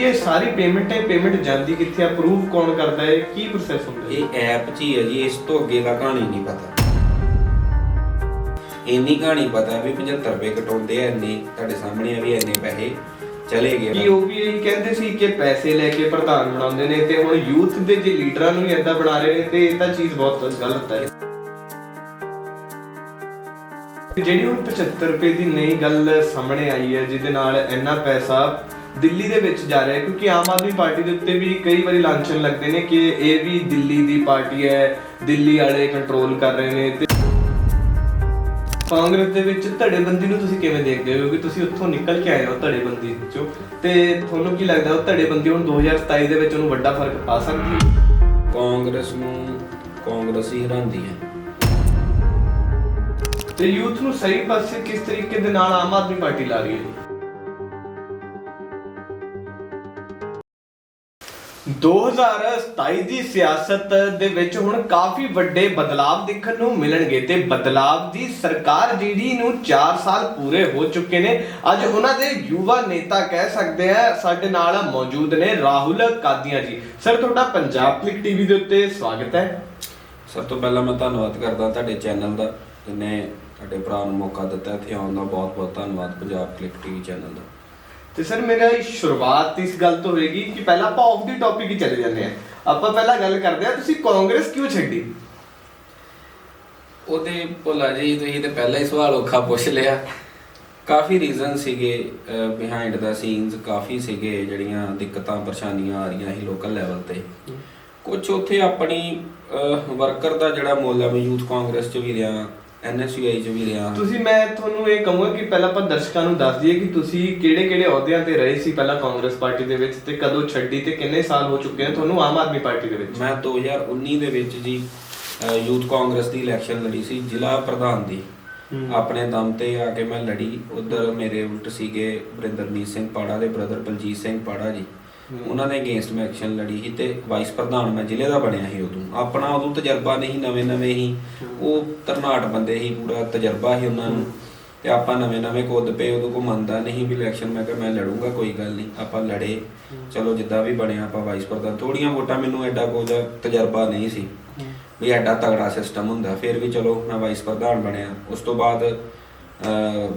ਜਿਹੜੀ ਇਹ ਸਾਰੀ ਪੇਮੈਂਟ ਹੈ ਪੇਮੈਂਟ ਜਾਂਦੀ ਕਿੱਥੇ ਆ? ਅਪਰੂਵ ਕੌਣ ਕਰਦਾ ਹੈ? ਕੀ ਪ੍ਰੋਸੈਸ ਹੁੰਦਾ ਹੈ? ਇਹ ਐਪ 'ਚ ਹੀ ਹੈ ਜੀ ਇਸ ਤੋਂ ਅੱਗੇ ਦਾ ਕਹਾਣੀ ਨਹੀਂ ਪਤਾ। ਇੰਨੀ ਕਹਾਣੀ ਪਤਾ ਵੀ 75 ਰੁਪਏ ਕਟਾਉਂਦੇ ਆ ਇੰਨੇ ਤੁਹਾਡੇ ਸਾਹਮਣੇ ਆ ਵੀ ਇੰਨੇ ਪੈਸੇ ਚਲੇ ਗਏ ਕੀ ਉਹ ਵੀ ਇਹੀ ਕਹਿੰਦੇ ਸੀ ਕਿ ਪੈਸੇ ਲੈ ਕੇ ਪ੍ਰਧਾਨ ਬਣਾਉਂਦੇ ਨੇ ਤੇ ਹੁਣ ਯੂਥ ਦੇ ਜੇ ਲੀਡਰਾਂ ਨੂੰ ਹੀ ਏਦਾਂ ਬਣਾ ਰਹੇ ਨੇ ਤੇ ਇਹ ਤਾਂ ਚੀਜ਼ ਬਹੁਤ ਗਲਤ ਹੈ। ਜਿਹੜੀ ਹੁਣ 75 ਰੁਪਏ ਦੀ ਨਈ ਗੱਲ ਸਾਹਮਣੇ ਆਈ ਹੈ ਜਿਹਦੇ ਨਾਲ ਇੰਨਾ ਪੈਸਾ ਦਿੱਲੀ ਦੇ ਵਿੱਚ ਜਾ ਰਿਹਾ ਹੈ ਕਿਉਂਕਿ ਆਮ ਆਦਮੀ ਪਾਰਟੀ ਦੇ ਉੱਤੇ ਵੀ ਕਈ ਵਾਰੀ ਲਾਂਛਨ ਲੱਗਦੇ ਨੇ ਕਿ ਇਹ ਵੀ ਦਿੱਲੀ ਦੀ ਪਾਰਟੀ ਹੈ ਦਿੱਲੀ ਵਾਲੇ ਕੰਟਰੋਲ ਕਰ ਰਹੇ ਨੇ ਤੇ ਕਾਂਗਰਸ ਦੇ ਵਿੱਚ ਧੜੇਬੰਦੀ ਨੂੰ ਤੁਸੀਂ ਕਿਵੇਂ ਦੇਖਦੇ ਹੋ? ਕਿਉਂਕਿ ਤੁਸੀਂ ਉੱਥੋਂ ਨਿਕਲ ਕੇ ਆਏ ਹੋ ਧੜੇਬੰਦੀ ਵਿੱਚੋਂ ਤੇ ਤੁਹਾਨੂੰ ਕੀ ਲੱਗਦਾ ਉਹ ਧੜੇਬੰਦੀ ਹੁਣ 2027 ਦੇ ਵਿੱਚ ਉਹਨੂੰ ਵੱਡਾ ਫ਼ਰਕ ਪਾ ਸਕਦੀ ਹੈ? ਕਾਂਗਰਸ ਨੂੰ ਕਾਂਗਰਸ ਹੀ ਹਰਾਉਂਦੀ ਹੈ। ਤੇ ਯੂਥ ਨੂੰ ਸਹੀ ਪਾਸੇ ਕਿਸ ਤਰੀਕੇ ਦੇ ਨਾਲ ਆਮ ਆਦਮੀ ਪਾਰਟੀ ਲਾ ਰਹੀ ਹੈ? 2027 ਦੀ ਸਿਆਸਤ ਦੇ ਵਿੱਚ ਹੁਣ ਕਾਫੀ ਵੱਡੇ ਬਦਲਾਅ ਦੇਖਣ ਨੂੰ ਮਿਲਣਗੇ ਤੇ ਬਦਲਾਅ ਦੀ ਸਰਕਾਰ ਜਿਹੜੀ ਨੂੰ 4 ਸਾਲ ਪੂਰੇ ਹੋ ਚੁੱਕੇ ਨੇ। ਅੱਜ ਉਹਨਾਂ ਦੇ ਯੁਵਾ ਨੇਤਾ ਕਹਿ ਸਕਦੇ ਆ, ਸਾਡੇ ਨਾਲ ਮੌਜੂਦ ਨੇ ਰਾਹੁਲ ਕਾਦੀਆਂ ਜੀ। ਸਰ, ਤੁਹਾਡਾ ਪੰਜਾਬ ਕਲਿਕ ਟੀਵੀ ਦੇ ਉੱਤੇ ਸਵਾਗਤ ਹੈ। ਸਭ ਤੋਂ ਪਹਿਲਾਂ ਮੈਂ ਧੰਨਵਾਦ ਕਰਦਾ ਤੁਹਾਡੇ ਚੈਨਲ ਦਾ ਜਿਹਨੇ ਸਾਡੇ ਭਰਾ ਨੂੰ ਮੌਕਾ ਦਿੱਤਾ, ਇੱਥੇ ਆਉਣ ਦਾ ਬਹੁਤ ਬਹੁਤ ਧੰਨਵਾਦ ਪੰਜਾਬ ਕਲਿੱਕ ਟੀਵੀ ਚੈਨਲ ਦਾ। ਤੇ ਸਰ ਮੇਰਾ ਇਹ ਸ਼ੁਰੂਆਤ ਇਸ ਗੱਲ ਤੋਂ ਹੋਏਗੀ ਕਿ ਪਹਿਲਾਂ ਆਪਾਂ ਆਫ ਦੀ ਟੌਪਿਕ ਹੀ ਚਲੇ ਜਾਂਦੇ ਆ ਆਪਾਂ ਪਹਿਲਾਂ ਗੱਲ ਕਰਦੇ ਆ ਤੁਸੀਂ ਕਾਂਗਰਸ ਕਿਉਂ ਛੱਡੀ? ਉਹਦੇ ਭੁੱਲਾ ਜੀ ਤੁਸੀਂ ਤੇ ਪਹਿਲਾਂ ਹੀ ਸਵਾਲ ਔਖਾ ਪੁੱਛ ਲਿਆ। ਕਾਫੀ ਰੀਜ਼ਨ ਸੀਗੇ ਬਿਹਾਈਂਡ ਦਾ ਸੀਨਸ ਕਾਫੀ ਸੀਗੇ ਜਿਹੜੀਆਂ ਦਿੱਕਤਾਂ ਪਰੇਸ਼ਾਨੀਆਂ ਆ ਰਹੀਆਂ ਸੀ ਲੋਕਲ ਲੈਵਲ ਤੇ। ਕੁਝ ਉੱਥੇ ਆਪਣੀ ਵਰਕਰ ਦਾ ਜਿਹੜਾ ਮੁੱਲ ਹੈ ਮੈਂ ਯੂਥ ਕਾਂਗਰਸ ਚ ਵੀ ਰਿਹਾ। ਐਨਐਸਯੂਆਈ ਚ ਵੀ ਰਿਹਾ। ਤੁਸੀਂ ਮੈਂ ਤੁਹਾਨੂੰ ਇਹ ਕਹੂੰਗਾ ਕਿ ਪਹਿਲਾਂ ਆਪਾਂ ਦਰਸ਼ਕਾਂ ਨੂੰ ਦੱਸ ਦਈਏ ਕਿ ਤੁਸੀਂ ਕਿਹੜੇ ਕਿਹੜੇ ਅਹੁਦਿਆਂ ਤੇ ਰਹੇ ਸੀ ਪਹਿਲਾਂ ਕਾਂਗਰਸ ਪਾਰਟੀ ਦੇ ਵਿੱਚ ਤੇ ਕਦੋਂ ਛੱਡੀ ਤੇ ਕਿੰਨੇ ਸਾਲ ਹੋ ਚੁੱਕੇ ਨੇ ਤੁਹਾਨੂੰ ਆਮ ਆਦਮੀ ਪਾਰਟੀ ਦੇ ਵਿੱਚ? ਮੈਂ 2019 ਦੇ ਵਿੱਚ ਜੀ ਯੂਥ ਕਾਂਗਰਸ ਦੀ ਇਲੈਕਸ਼ਨ ਲੜੀ ਸੀ ਜ਼ਿਲ੍ਹਾ ਪ੍ਰਧਾਨ ਦੀ। ਆਪਣੇ ਦਮ ਤੇ ਆ ਕੇ ਮੈਂ ਲੜੀ। ਉਧਰ ਮੇਰੇ ਉਲਟ ਸੀਗੇ ਵਰਿੰਦਰਮੀਤ ਸਿੰਘ ਪਾੜਾ ਦੇ ਬ੍ਰਦਰ ਬਲਜੀਤ ਸਿੰਘ ਪਾੜਾ ਜੀ। ਉਹਨਾਂ ਦੇ ਅਗੇਂਸਟ ਮੈਂ ਐਕਸ਼ਨ ਲੜੀ ਸੀ ਤੇ ਵਾਈਸ ਪ੍ਰਧਾਨ ਮੈਂ ਜ਼ਿਲ੍ਹੇ ਦਾ ਬਣਿਆ ਸੀ ਉਦੋਂ। ਆਪਣਾ ਉਦੋਂ ਤਜਰਬਾ ਨਹੀਂ ਨਵੇਂ ਨਵੇਂ ਹੀ ਉਹ ਤਰਨਾਟ ਬੰਦੇ ਸੀ, ਪੂਰਾ ਤਜਰਬਾ ਸੀ ਉਹਨਾਂ ਨੂੰ। ਤੇ ਆਪਾਂ ਨਵੇਂ ਨਵੇਂ ਕੁੱਦ ਪਏ, ਉਦੋਂ ਕੋ ਮੰਨਦਾ ਨਹੀਂ ਵੀ ਇਲੈਕਸ਼ਨ ਮੈਂ ਕਿਹਾ ਮੈਂ ਲੜੂੰਗਾ, ਕੋਈ ਗੱਲ ਨਹੀਂ, ਆਪਾਂ ਲੜੇ। ਚਲੋ ਜਿੱਦਾਂ ਵੀ ਬਣਿਆ ਆਪਾਂ ਵਾਈਸ ਪ੍ਰਧਾਨ। ਥੋੜੀਆਂ ਵੋਟਾਂ ਮੈਨੂੰ ਐਡਾ ਕੁਝ ਤਜਰਬਾ ਨਹੀਂ ਸੀ। ਵੀ ਐਡਾ ਤਗੜਾ ਸਿਸਟਮ ਹੁੰਦਾ, ਫਿਰ ਵੀ ਚਲੋ ਮੈਂ ਵਾਈਸ ਪ੍ਰਧਾਨ ਬਣਿਆ। ਉਸ ਤੋਂ ਬਾਅਦ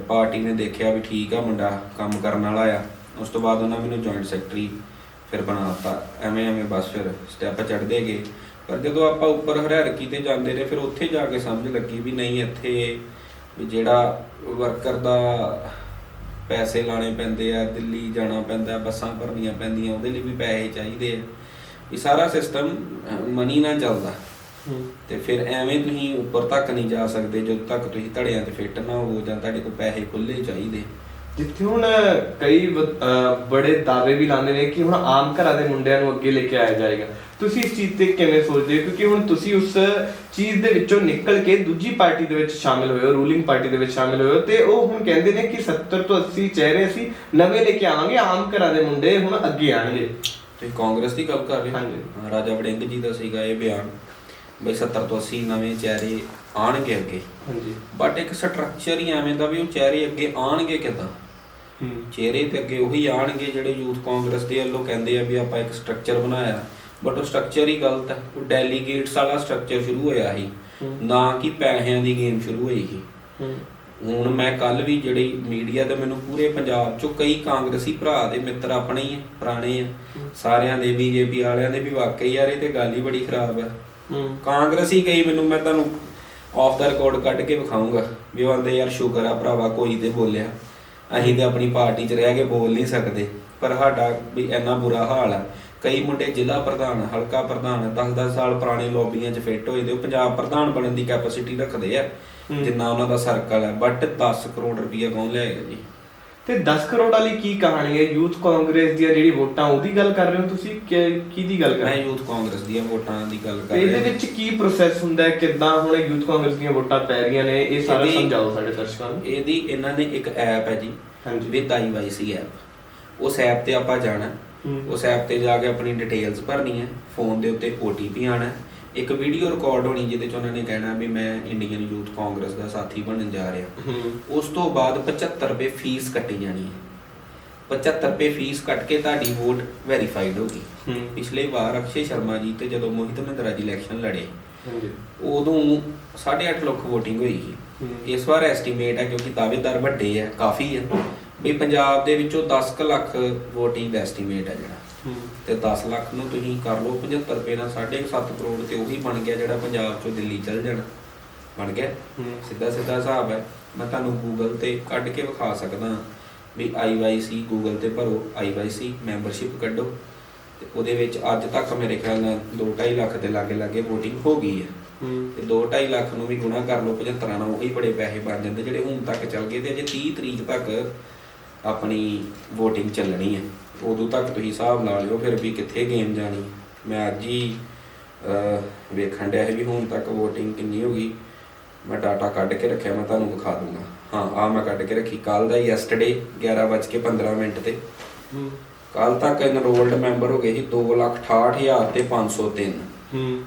ਪਾਰਟੀ ਨੇ ਦੇਖਿਆ ਵੀ ਠੀਕ ਆ ਮੁੰਡਾ, ਕੰਮ ਕਰਨ ਵਾਲਾ ਆ। ਉਸ ਤੋਂ ਬਾਅਦ ਉਹਨਾਂ ਮੈਨੂੰ ਜੁਆਇੰਟ ਸੈਕਟਰੀ ਫਿਰ ਬਣਾਤਾ। ਐਵੇਂ ਐਵੇਂ ਬਸ ਫਿਰ ਸਟੈਪ ਚੜਦੇ ਗਏ। ਪਰ ਜਦੋਂ ਆਪਾਂ ਉੱਪਰ ਹਰਿਆਰਕੀ ਤੇ ਜਾਂਦੇ ਰਹੇ ਫਿਰ ਉੱਥੇ ਜਾ ਕੇ ਸਮਝ ਲੱਗੀ ਵੀ ਨਹੀਂ ਇੱਥੇ ਵੀ ਜਿਹੜਾ ਵਰਕਰ ਦਾ ਪੈਸੇ ਲਾਣੇ ਪੈਂਦੇ ਆ ਦਿੱਲੀ ਜਾਣਾ ਪੈਂਦਾ ਬੱਸਾਂ ਭਰਨੀਆਂ ਪੈਂਦੀਆਂ ਉਹਦੇ ਲਈ ਵੀ ਪੈਸੇ ਚਾਹੀਦੇ ਆ। ਵੀ ਸਾਰਾ ਸਿਸਟਮ ਮਨੀ ਨਾਲ ਚੱਲਦਾ। ਤੇ ਫਿਰ ਐਵੇਂ ਤੁਸੀਂ ਉੱਪਰ ਤੱਕ ਨਹੀਂ ਜਾ ਸਕਦੇ ਜਦੋਂ ਤੱਕ ਤੁਸੀਂ ਧੜਿਆਂ ਤੇ ਫਿੱਟ ਨਾ ਹੋ ਜਾਂ ਤੁਹਾਡੇ ਕੋਲ ਪੈਸੇ ਖੁੱਲੇ ਚਾਹੀਦੇ। ਜਿੱਥੇ ਹੁਣ ਕਈ ਵ- ਅਹ ਬੜੇ ਦਾਅਵੇ ਵੀ ਲਾਉਂਦੇ ਨੇ ਕਿ ਹੁਣ ਆਮ ਘਰਾਂ ਦੇ ਮੁੰਡਿਆਂ ਨੂੰ ਅੱਗੇ ਲੈ ਕੇ ਆਇਆ ਜਾਏਗਾ। ਤੁਸੀਂ ਇਸ ਚੀਜ਼ ਤੇ ਕਿਵੇਂ ਸੋਚਦੇ ਹੋ? ਕਿਉਂਕਿ ਹੁਣ ਤੁਸੀਂ ਉਸ ਚੀਜ਼ ਦੇ ਵਿੱਚੋਂ ਨਿਕਲ ਕੇ ਦੂਜੀ ਪਾਰਟੀ ਦੇ ਵਿੱਚ ਸ਼ਾਮਿਲ ਹੋਏ ਹੋ ਰੂਲਿੰਗ ਪਾਰਟੀ ਦੇ ਵਿੱਚ ਸ਼ਾਮਿਲ ਹੋਏ ਹੋ ਤੇ ਉਹ ਹੁਣ ਕਹਿੰਦੇ ਨੇ ਕਿ 70 ਤੋਂ 80 ਚਿਹਰੇ ਅਸੀਂ ਨਵੇਂ ਲੈ ਕੇ ਆਵਾਂਗੇ ਆਮ ਘਰਾਂ ਦੇ ਮੁੰਡੇ ਹੁਣ ਅੱਗੇ ਆਣਗੇ। ਤੁਸੀਂ ਕਾਂਗਰਸ ਦੀ ਗੱਲ ਕਰ ਰਹੇ ਹੋ। ਹਾਂਜੀ। ਹਾਂ, ਰਾਜਾ ਵੜਿੰਗ ਜੀ ਦਾ ਸੀਗਾ ਇਹ ਬਿਆਨ ਬਈ 70 ਤੋਂ 80 ਨਵੇਂ ਚਿਹਰੇ ਆਣਗੇ ਅੱਗੇ। ਹਾਂਜੀ। ਬਟ ਇੱਕ ਸਟਰਕਚਰ ਹੀ ਐਵੇਂ ਦਾ ਵੀ ਉਹ ਚਿਹਰੇ ਅੱਗੇ ਆਣਗੇ ਕਿਦਾਂ? ਚਿਹਰੇ ਤੇ ਅੱਗੇ ਉਹੀ ਆਣਗੇ ਜਿਹੜੇ ਯੂਥ ਕਾਂਗਰਸ ਦੇ ਵੱਲੋਂ ਕਹਿੰਦੇ ਆ ਵੀ ਆਪਾਂ ਇੱਕ ਸਟਰਕਚਰ ਬਣਾਇਆ। ਬਟ ਉਹ ਸਟਰਕਚਰ ਹੀ ਗਲਤ ਹੈ ਉਹ ਡੈਲੀਗੇਟਸ ਵਾਲਾ ਸਟਰਕਚਰ ਸ਼ੁਰੂ ਹੋਇਆ ਸੀ। ਨਾ ਕਿ ਪੈਸਿਆਂ ਦੀ ਗੇਮ ਸ਼ੁਰੂ ਹੋਈ ਸੀ। ਹੁਣ ਮੈਂ ਕੱਲ ਵੀ ਜਿਹੜੀ ਮੀਡੀਆ ਤੇ ਮੈਨੂੰ ਪੂਰੇ ਪੰਜਾਬ ਚੋਂ ਕਈ ਕਾਂਗਰਸੀ ਭਰਾ ਦੇ ਮਿੱਤਰ ਆਪਣੇ ਹੀ ਆ ਪੁਰਾਣੇ ਆ। ਸਾਰਿਆਂ ਦੇ ਬੀਜੇਪੀ ਵਾਲਿਆਂ ਦੇ ਵੀ ਵਾਕਈ ਯਾਰ ਇਹ ਤੇ ਗੱਲ ਹੀ ਬੜੀ ਖਰਾਬ ਹੈ ਹੂੰ। ਕਾਂਗਰਸੀ ਕਈ ਮੈਨੂੰ ਮੈਂ ਤੁਹਾਨੂੰ ਆਫ ਦਾ ਰਿਕਾਰਡ ਕੱਢ ਕੇ ਵਿਖਾਉਂਗਾ ਵੀ ਆਂਦੇ ਯਾਰ ਸ਼ੁਕਰ ਆ ਭਰਾਵਾ ਕੋਈ ਤੇ ਬੋਲਿਆ। ਅਸੀਂ ਤੇ ਆਪਣੀ ਪਾਰਟੀ 'ਚ ਰਹਿ ਕੇ ਬੋਲ ਨਹੀਂ ਸਕਦੇ ਪਰ ਸਾਡਾ ਵੀ ਇੰਨਾ ਬੁਰਾ ਹਾਲ ਆ। ਕਈ ਮੁੰਡੇ ਜ਼ਿਲ੍ਹਾ ਪ੍ਰਧਾਨ ਹਲਕਾ ਪ੍ਰਧਾਨ 10-10 ਸਾਲ ਪੁਰਾਣੇ ਲੌਬੀਆਂ 'ਚ ਫਿੱਟ ਹੋਏ ਦੇ ਉਹ ਪੰਜਾਬ ਪ੍ਰਧਾਨ ਬਣਨ ਦੀ ਕੈਪੈਸਿਟੀ ਰੱਖਦੇ ਆ। ਹੂੰ। ਜਿੰਨਾ ਉਹਨਾਂ ਦਾ ਸਰਕਲ ਹੈ ਬਟ 10 ਕਰੋੜ ਰੁਪਈਆ ਕੌਣ ਲਿਆਏਗਾ ਜੀ? ਤੇ 10 ਕਰੋੜ ਵਾਲੀ ਕੀ ਕਹਾਣੀ ਹੈ? ਯੂਥ ਕਾਂਗਰਸ ਦੀਆਂ ਜਿਹੜੀ ਵੋਟਾਂ ਉਹਦੀ ਗੱਲ ਕਰ ਰਹੇ ਹੋ ਤੁਸੀਂ? ਕਿ ਕਿਹਦੀ ਗੱਲ ਕਰ ਮੈਂ ਰਹੇ ਹੋ? ਯੂਥ ਕਾਂਗਰਸ ਦੀਆਂ ਵੋਟਾਂ ਦੀ ਗੱਲ ਕਰ ਤੇ ਇਹਦੇ ਰਿਹਾ। ਵਿੱਚ ਕੀ ਪ੍ਰੋਸੈਸ ਹੁੰਦਾ ਹੈ? ਕਿੱਦਾਂ ਹੁਣ ਯੂਥ ਕਾਂਗਰਸ ਦੀਆਂ ਵੋਟਾਂ ਪੈ ਰਹੀਆਂ ਨੇ? ਇਹ ਸਾਰਾ ਸਮਝਾਓ ਸਾਡੇ ਦਰਸ਼ਕਾਂ ਨੂੰ। ਇਹਦੀ ਇਹਨਾਂ ਨੇ ਇੱਕ ਐਪ ਹੈ ਜੀ ਹਾਂਜੀ। ਵਿਦ ਆਈਵਾਈਸੀ ਐਪ ਉਸ ਐਪ ਤੇ ਆਪਾਂ ਜਾਣਾ। ਉਸ ਐਪ ਤੇ ਜਾ ਕੇ ਆਪਣੀ ਡਿਟੇਲਸ ਭਰਨੀ ਹੈ ਫੋਨ ਦੇ ਉੱਤੇ OTP ਆਣਾ ਹੈ। ਇੱਕ ਵੀਡੀਓ ਰਿਕਾਰਡ ਹੋਣੀ ਜਿਹਦੇ ਚ ਉਹਨਾਂ ਨੇ ਕਹਿਣਾ ਵੀ ਮੈਂ ਇੰਡੀਅਨ ਯੂਥ ਕਾਂਗਰਸ ਦਾ ਸਾਥੀ ਬਣਨ ਜਾ ਰਿਹਾ। ਉਸ ਤੋਂ ਬਾਅਦ 75 ਰੁਪਏ ਫੀਸ ਕੱਟੀ ਜਾਣੀ ਹੈ। 75 ਰੁਪਏ ਫੀਸ ਕੱਟ ਕੇ ਤੁਹਾਡੀ ਵੋਟ ਵੈਰੀਫਾਈਡ ਹੂੰ ਪਿਛਲੇ ਵਾਰ ਅਕਸ਼ੇ ਸ਼ਰਮਾ ਜੀ ਤੇ ਜਦੋਂ ਮੋਹਿਤ ਮਹਿੰਦਰਾ ਜੀ ਇਲੈਕਸ਼ਨ ਲੜੇ ਹਾਂਜੀ। ਉਦੋਂ 8.5 ਲੱਖ VOTING ਹੋਈ ਸੀ। ਇਸ ਵਾਰ ਐਸਟੀਮੇਟ ਹੈ ਕਿਉਂਕਿ ਦਾਅਵੇਦਾਰ ਵੱਡੇ ਆ ਕਾਫੀ ਹੈ। ਵੀ ਪੰਜਾਬ ਦੇ ਵਿੱਚੋਂ 10 ਕੁ ਲੱਖ VOTING ਦਾ ਐਸਟੀਮੇਟ ਹੈ ਜਿਹੜਾ। ਤੇ 10 ਲੱਖ ਨੂੰ ਤੁਸੀਂ ਕਰ ਲਓ 75 ਰੁਪਏ ਨਾਲ 7.5 ਕਰੋੜ ਤੇ ਉਹੀ ਬਣ ਗਿਆ ਜਿਹੜਾ ਪੰਜਾਬ ਚੋਂ ਦਿੱਲੀ ਚਲ ਜਾਣਾ। ਬਣ ਗਿਆ? ਹੂੰ। ਸਿੱਧਾ ਸਿੱਧਾ ਹਿਸਾਬ ਹੈ। ਮੈਂ ਤੁਹਾਨੂੰ ਗੂਗਲ ਤੇ ਕੱਢ ਕੇ ਵਿਖਾ ਸਕਦਾ ਵੀ IYC ਗੂਗਲ ਤੇ ਭਰੋ IYC ਮੈਂਬਰਸ਼ਿਪ ਕੱਢੋ। ਤੇ ਉਹਦੇ ਵਿੱਚ ਅੱਜ ਤੱਕ ਮੇਰੇ ਖਿਆਲ ਨਾਲ 2.5 ਲੱਖ ਦੇ ਲਾਗੇ ਲਾਗੇ VOTING ਹੋ ਗਈ ਹੈ। ਹੂੰ। ਤੇ 2.5 ਲੱਖ ਨੂੰ ਵੀ ਗੁਣਾ ਕਰ ਲਓ 75 ਨਾਲ ਉਹੀ ਬੜੇ ਪੈਸੇ ਬਣ ਜਾਂਦੇ ਜਿਹੜੇ ਹੁਣ ਤੱਕ ਚੱਲ ਗਏ ਤੇ ਅਜੇ 30 ਤਰੀਕ ਤੱਕ ਆਪਣੀ VOTING ਚੱਲਣੀ ਹੈ। ਉਦੋਂ ਤੱਕ ਤੁਸੀਂ ਹਿਸਾਬ ਲਾ ਲਿਓ ਫਿਰ ਵੀ ਕਿੱਥੇ ਗੇਮ ਜਾਣੀ। ਮੈਂ ਅੱਜ ਹੀ ਵੇਖਣ ਡਿਆ ਵੀ ਹੁਣ ਤੱਕ VOTING ਕਿੰਨੀ ਹੋ ਗਈ। ਮੈਂ ਡਾਟਾ ਕੱਢ ਕੇ ਰੱਖਿਆ ਮੈਂ ਤੁਹਾਨੂੰ ਵਿਖਾ ਦੂੰਗਾ। ਹਾਂ ਆ ਮੈਂ ਕੱਢ ਕੇ ਰੱਖੀ। ਕੱਲ ਦਾ ਯੈਸਟਰਡੇ 11:15 ਮਿੰਟ ਤੇ। ਹੂੰ। ਕੱਲ ਤੱਕ ਐਨਰੋਲਡ ਮੈਂਬਰ ਹੋ ਗਏ ਸੀ 268000 ਤੇ 503 ਹੂੰ।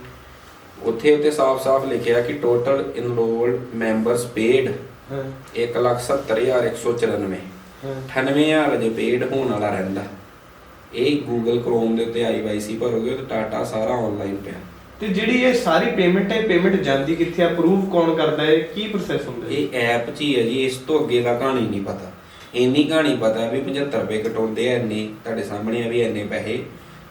ਉੱਥੇ ਉੱਤੇ ਸਾਫ਼-ਸਾਫ਼ ਲਿਖਿਆ ਕਿ ਟੋਟਲ ਇਨਰੋਲਡ ਮੈਂਬਰਸ ਪੇਡ ਹਾਂ। 171194 ਹਾਂ। 98000 ਅਜੇ ਪੇਡ ਹੋਣ ਵਾਲਾ ਰਹਿੰਦਾ। ਇਹ ਗੂਗਲ ਕ੍ਰੋਮ ਦੇ ਉੱਤੇ ਆਈਵਾਈਸੀ ਭਰੋਗੇ ਤੇ ਟਾਟਾ ਸਾਰਾ ਆਨਲਾਈਨ ਪਿਆ। ਤੇ ਜਿਹੜੀ ਇਹ ਸਾਰੀ ਪੇਮੈਂਟ ਹੈ ਪੇਮੈਂਟ ਜਾਂਦੀ ਕਿੱਥੇ ਆ? ਅਪਰੂਵ ਕੌਣ ਕਰਦਾ ਹੈ? ਕੀ ਪ੍ਰੋਸੈਸ ਹੁੰਦਾ ਹੈ? ਇਹ ਐਪ 'ਚ ਹੀ ਹੈ ਜੀ ਇਸ ਤੋਂ ਅੱਗੇ ਦਾ ਕਹਾਣੀ ਨਹੀਂ ਪਤਾ। ਇੰਨੀ ਕਹਾਣੀ ਪਤਾ ਵੀ 75 ਰੁਪਏ ਕਟਾਉਂਦੇ ਆ ਇੰਨੇ ਤੁਹਾਡੇ ਸਾਹਮਣੇ ਆ ਵੀ ਇੰਨੇ ਪੈਸੇ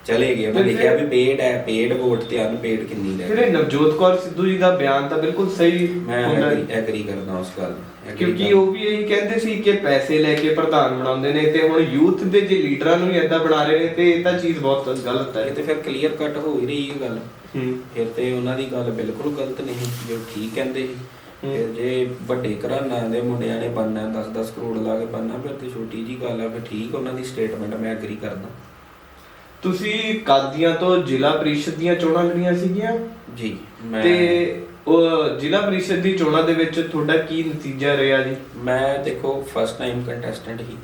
ਚਲੇ ਗਏ। ਤੇ ਲਿਖਿਆ ਵੀ ਪੇਡ ਹੈ ਪੇਡ ਵੋਟ ਤੇ ਅਨਪੇਡ ਕਿੰਨੀ ਰਹਿ ਜਿਹੜੇ ਨਵਜੋਤ ਕੌਰ ਸਿੱਧੂ ਜੀ ਦਾ ਬਿਆਨ ਤਾਂ ਬਿਲਕੁਲ ਸਹੀ ਮੈਂ ਹੁੰਦਾ। ਐਗਰੀ ਕਰਦਾ ਉਸ ਗੱਲ ਨਾਲ, ਕਿਉਂਕਿ। ਉਹ ਵੀ ਇਹੀ ਕਹਿੰਦੇ ਸੀ ਕਿ ਪੈਸੇ ਲੈ ਕੇ ਪ੍ਰਧਾਨ ਬਣਾਉਂਦੇ ਨੇ ਤੇ ਹੁਣ ਯੂਥ ਦੇ ਜੇ ਲੀਡਰਾਂ ਨੂੰ ਏਦਾਂ ਬਣਾ ਰਹੇ ਨੇ ਤੇ ਇਹ ਤਾਂ ਚੀਜ਼ ਬਹੁਤ ਗਲਤ ਹੈ। ਇਹ ਤੇ ਫਿਰ ਕਲੀਅਰ ਕੱਟ ਹੋ ਹੀ ਰਹੀ ਹੈ ਗੱਲ। ਹੂੰ। ਫਿਰ ਤੇ ਉਹਨਾਂ ਦੀ ਗੱਲ ਬਿਲਕੁਲ ਗਲਤ ਨਹੀਂ ਜੋ ਠੀਕ ਕਹਿੰਦੇ ਸੀ। ਫਿਰ ਜੇ ਵੱਡੇ ਘਰਾਣਿਆਂ ਦੇ ਮੁੰਡਿਆਂ ਨੇ ਬੰਨਣਾ 10-10 ਕਰੋੜ ਲਾ ਕੇ ਬੰਨਣਾ ਫਿਰ ਤੇ ਛੋਟੀ ਜੀ ਗੱਲ ਆ ਫਿਰ ਠੀਕ ਉਹਨਾਂ ਦੀ ਸਟੇਟਮੈਂਟ ਮੈਂ ਐਗਰੀ ਕਰਦਾ। ਤੁਸੀਂ ਕਾਦੀਆਂ ਤੋਂ ਜ਼ਿਲ੍ਹਾ ਪ੍ਰੀਸ਼ਦ ਦੀਆਂ ਚੋਣਾਂ ਲੜੀਆਂ ਸੀਗੀਆਂ? ਜੀ ਮੈਂ ਤੇ ਉਹ ਜ਼ਿਲ੍ਹਾ ਪ੍ਰੀਸ਼ਦ ਦੀ ਚੋਣਾਂ ਦੇ ਵਿੱਚ ਤੁਹਾਡਾ ਕੀ ਨਤੀਜਾ ਰਿਹਾ ਜੀ? ਮੈਂ ਦੇਖੋ ਫਸਟ ਟਾਈਮ ਕੰਟੈਸਟੈਂਟ ਹੀ।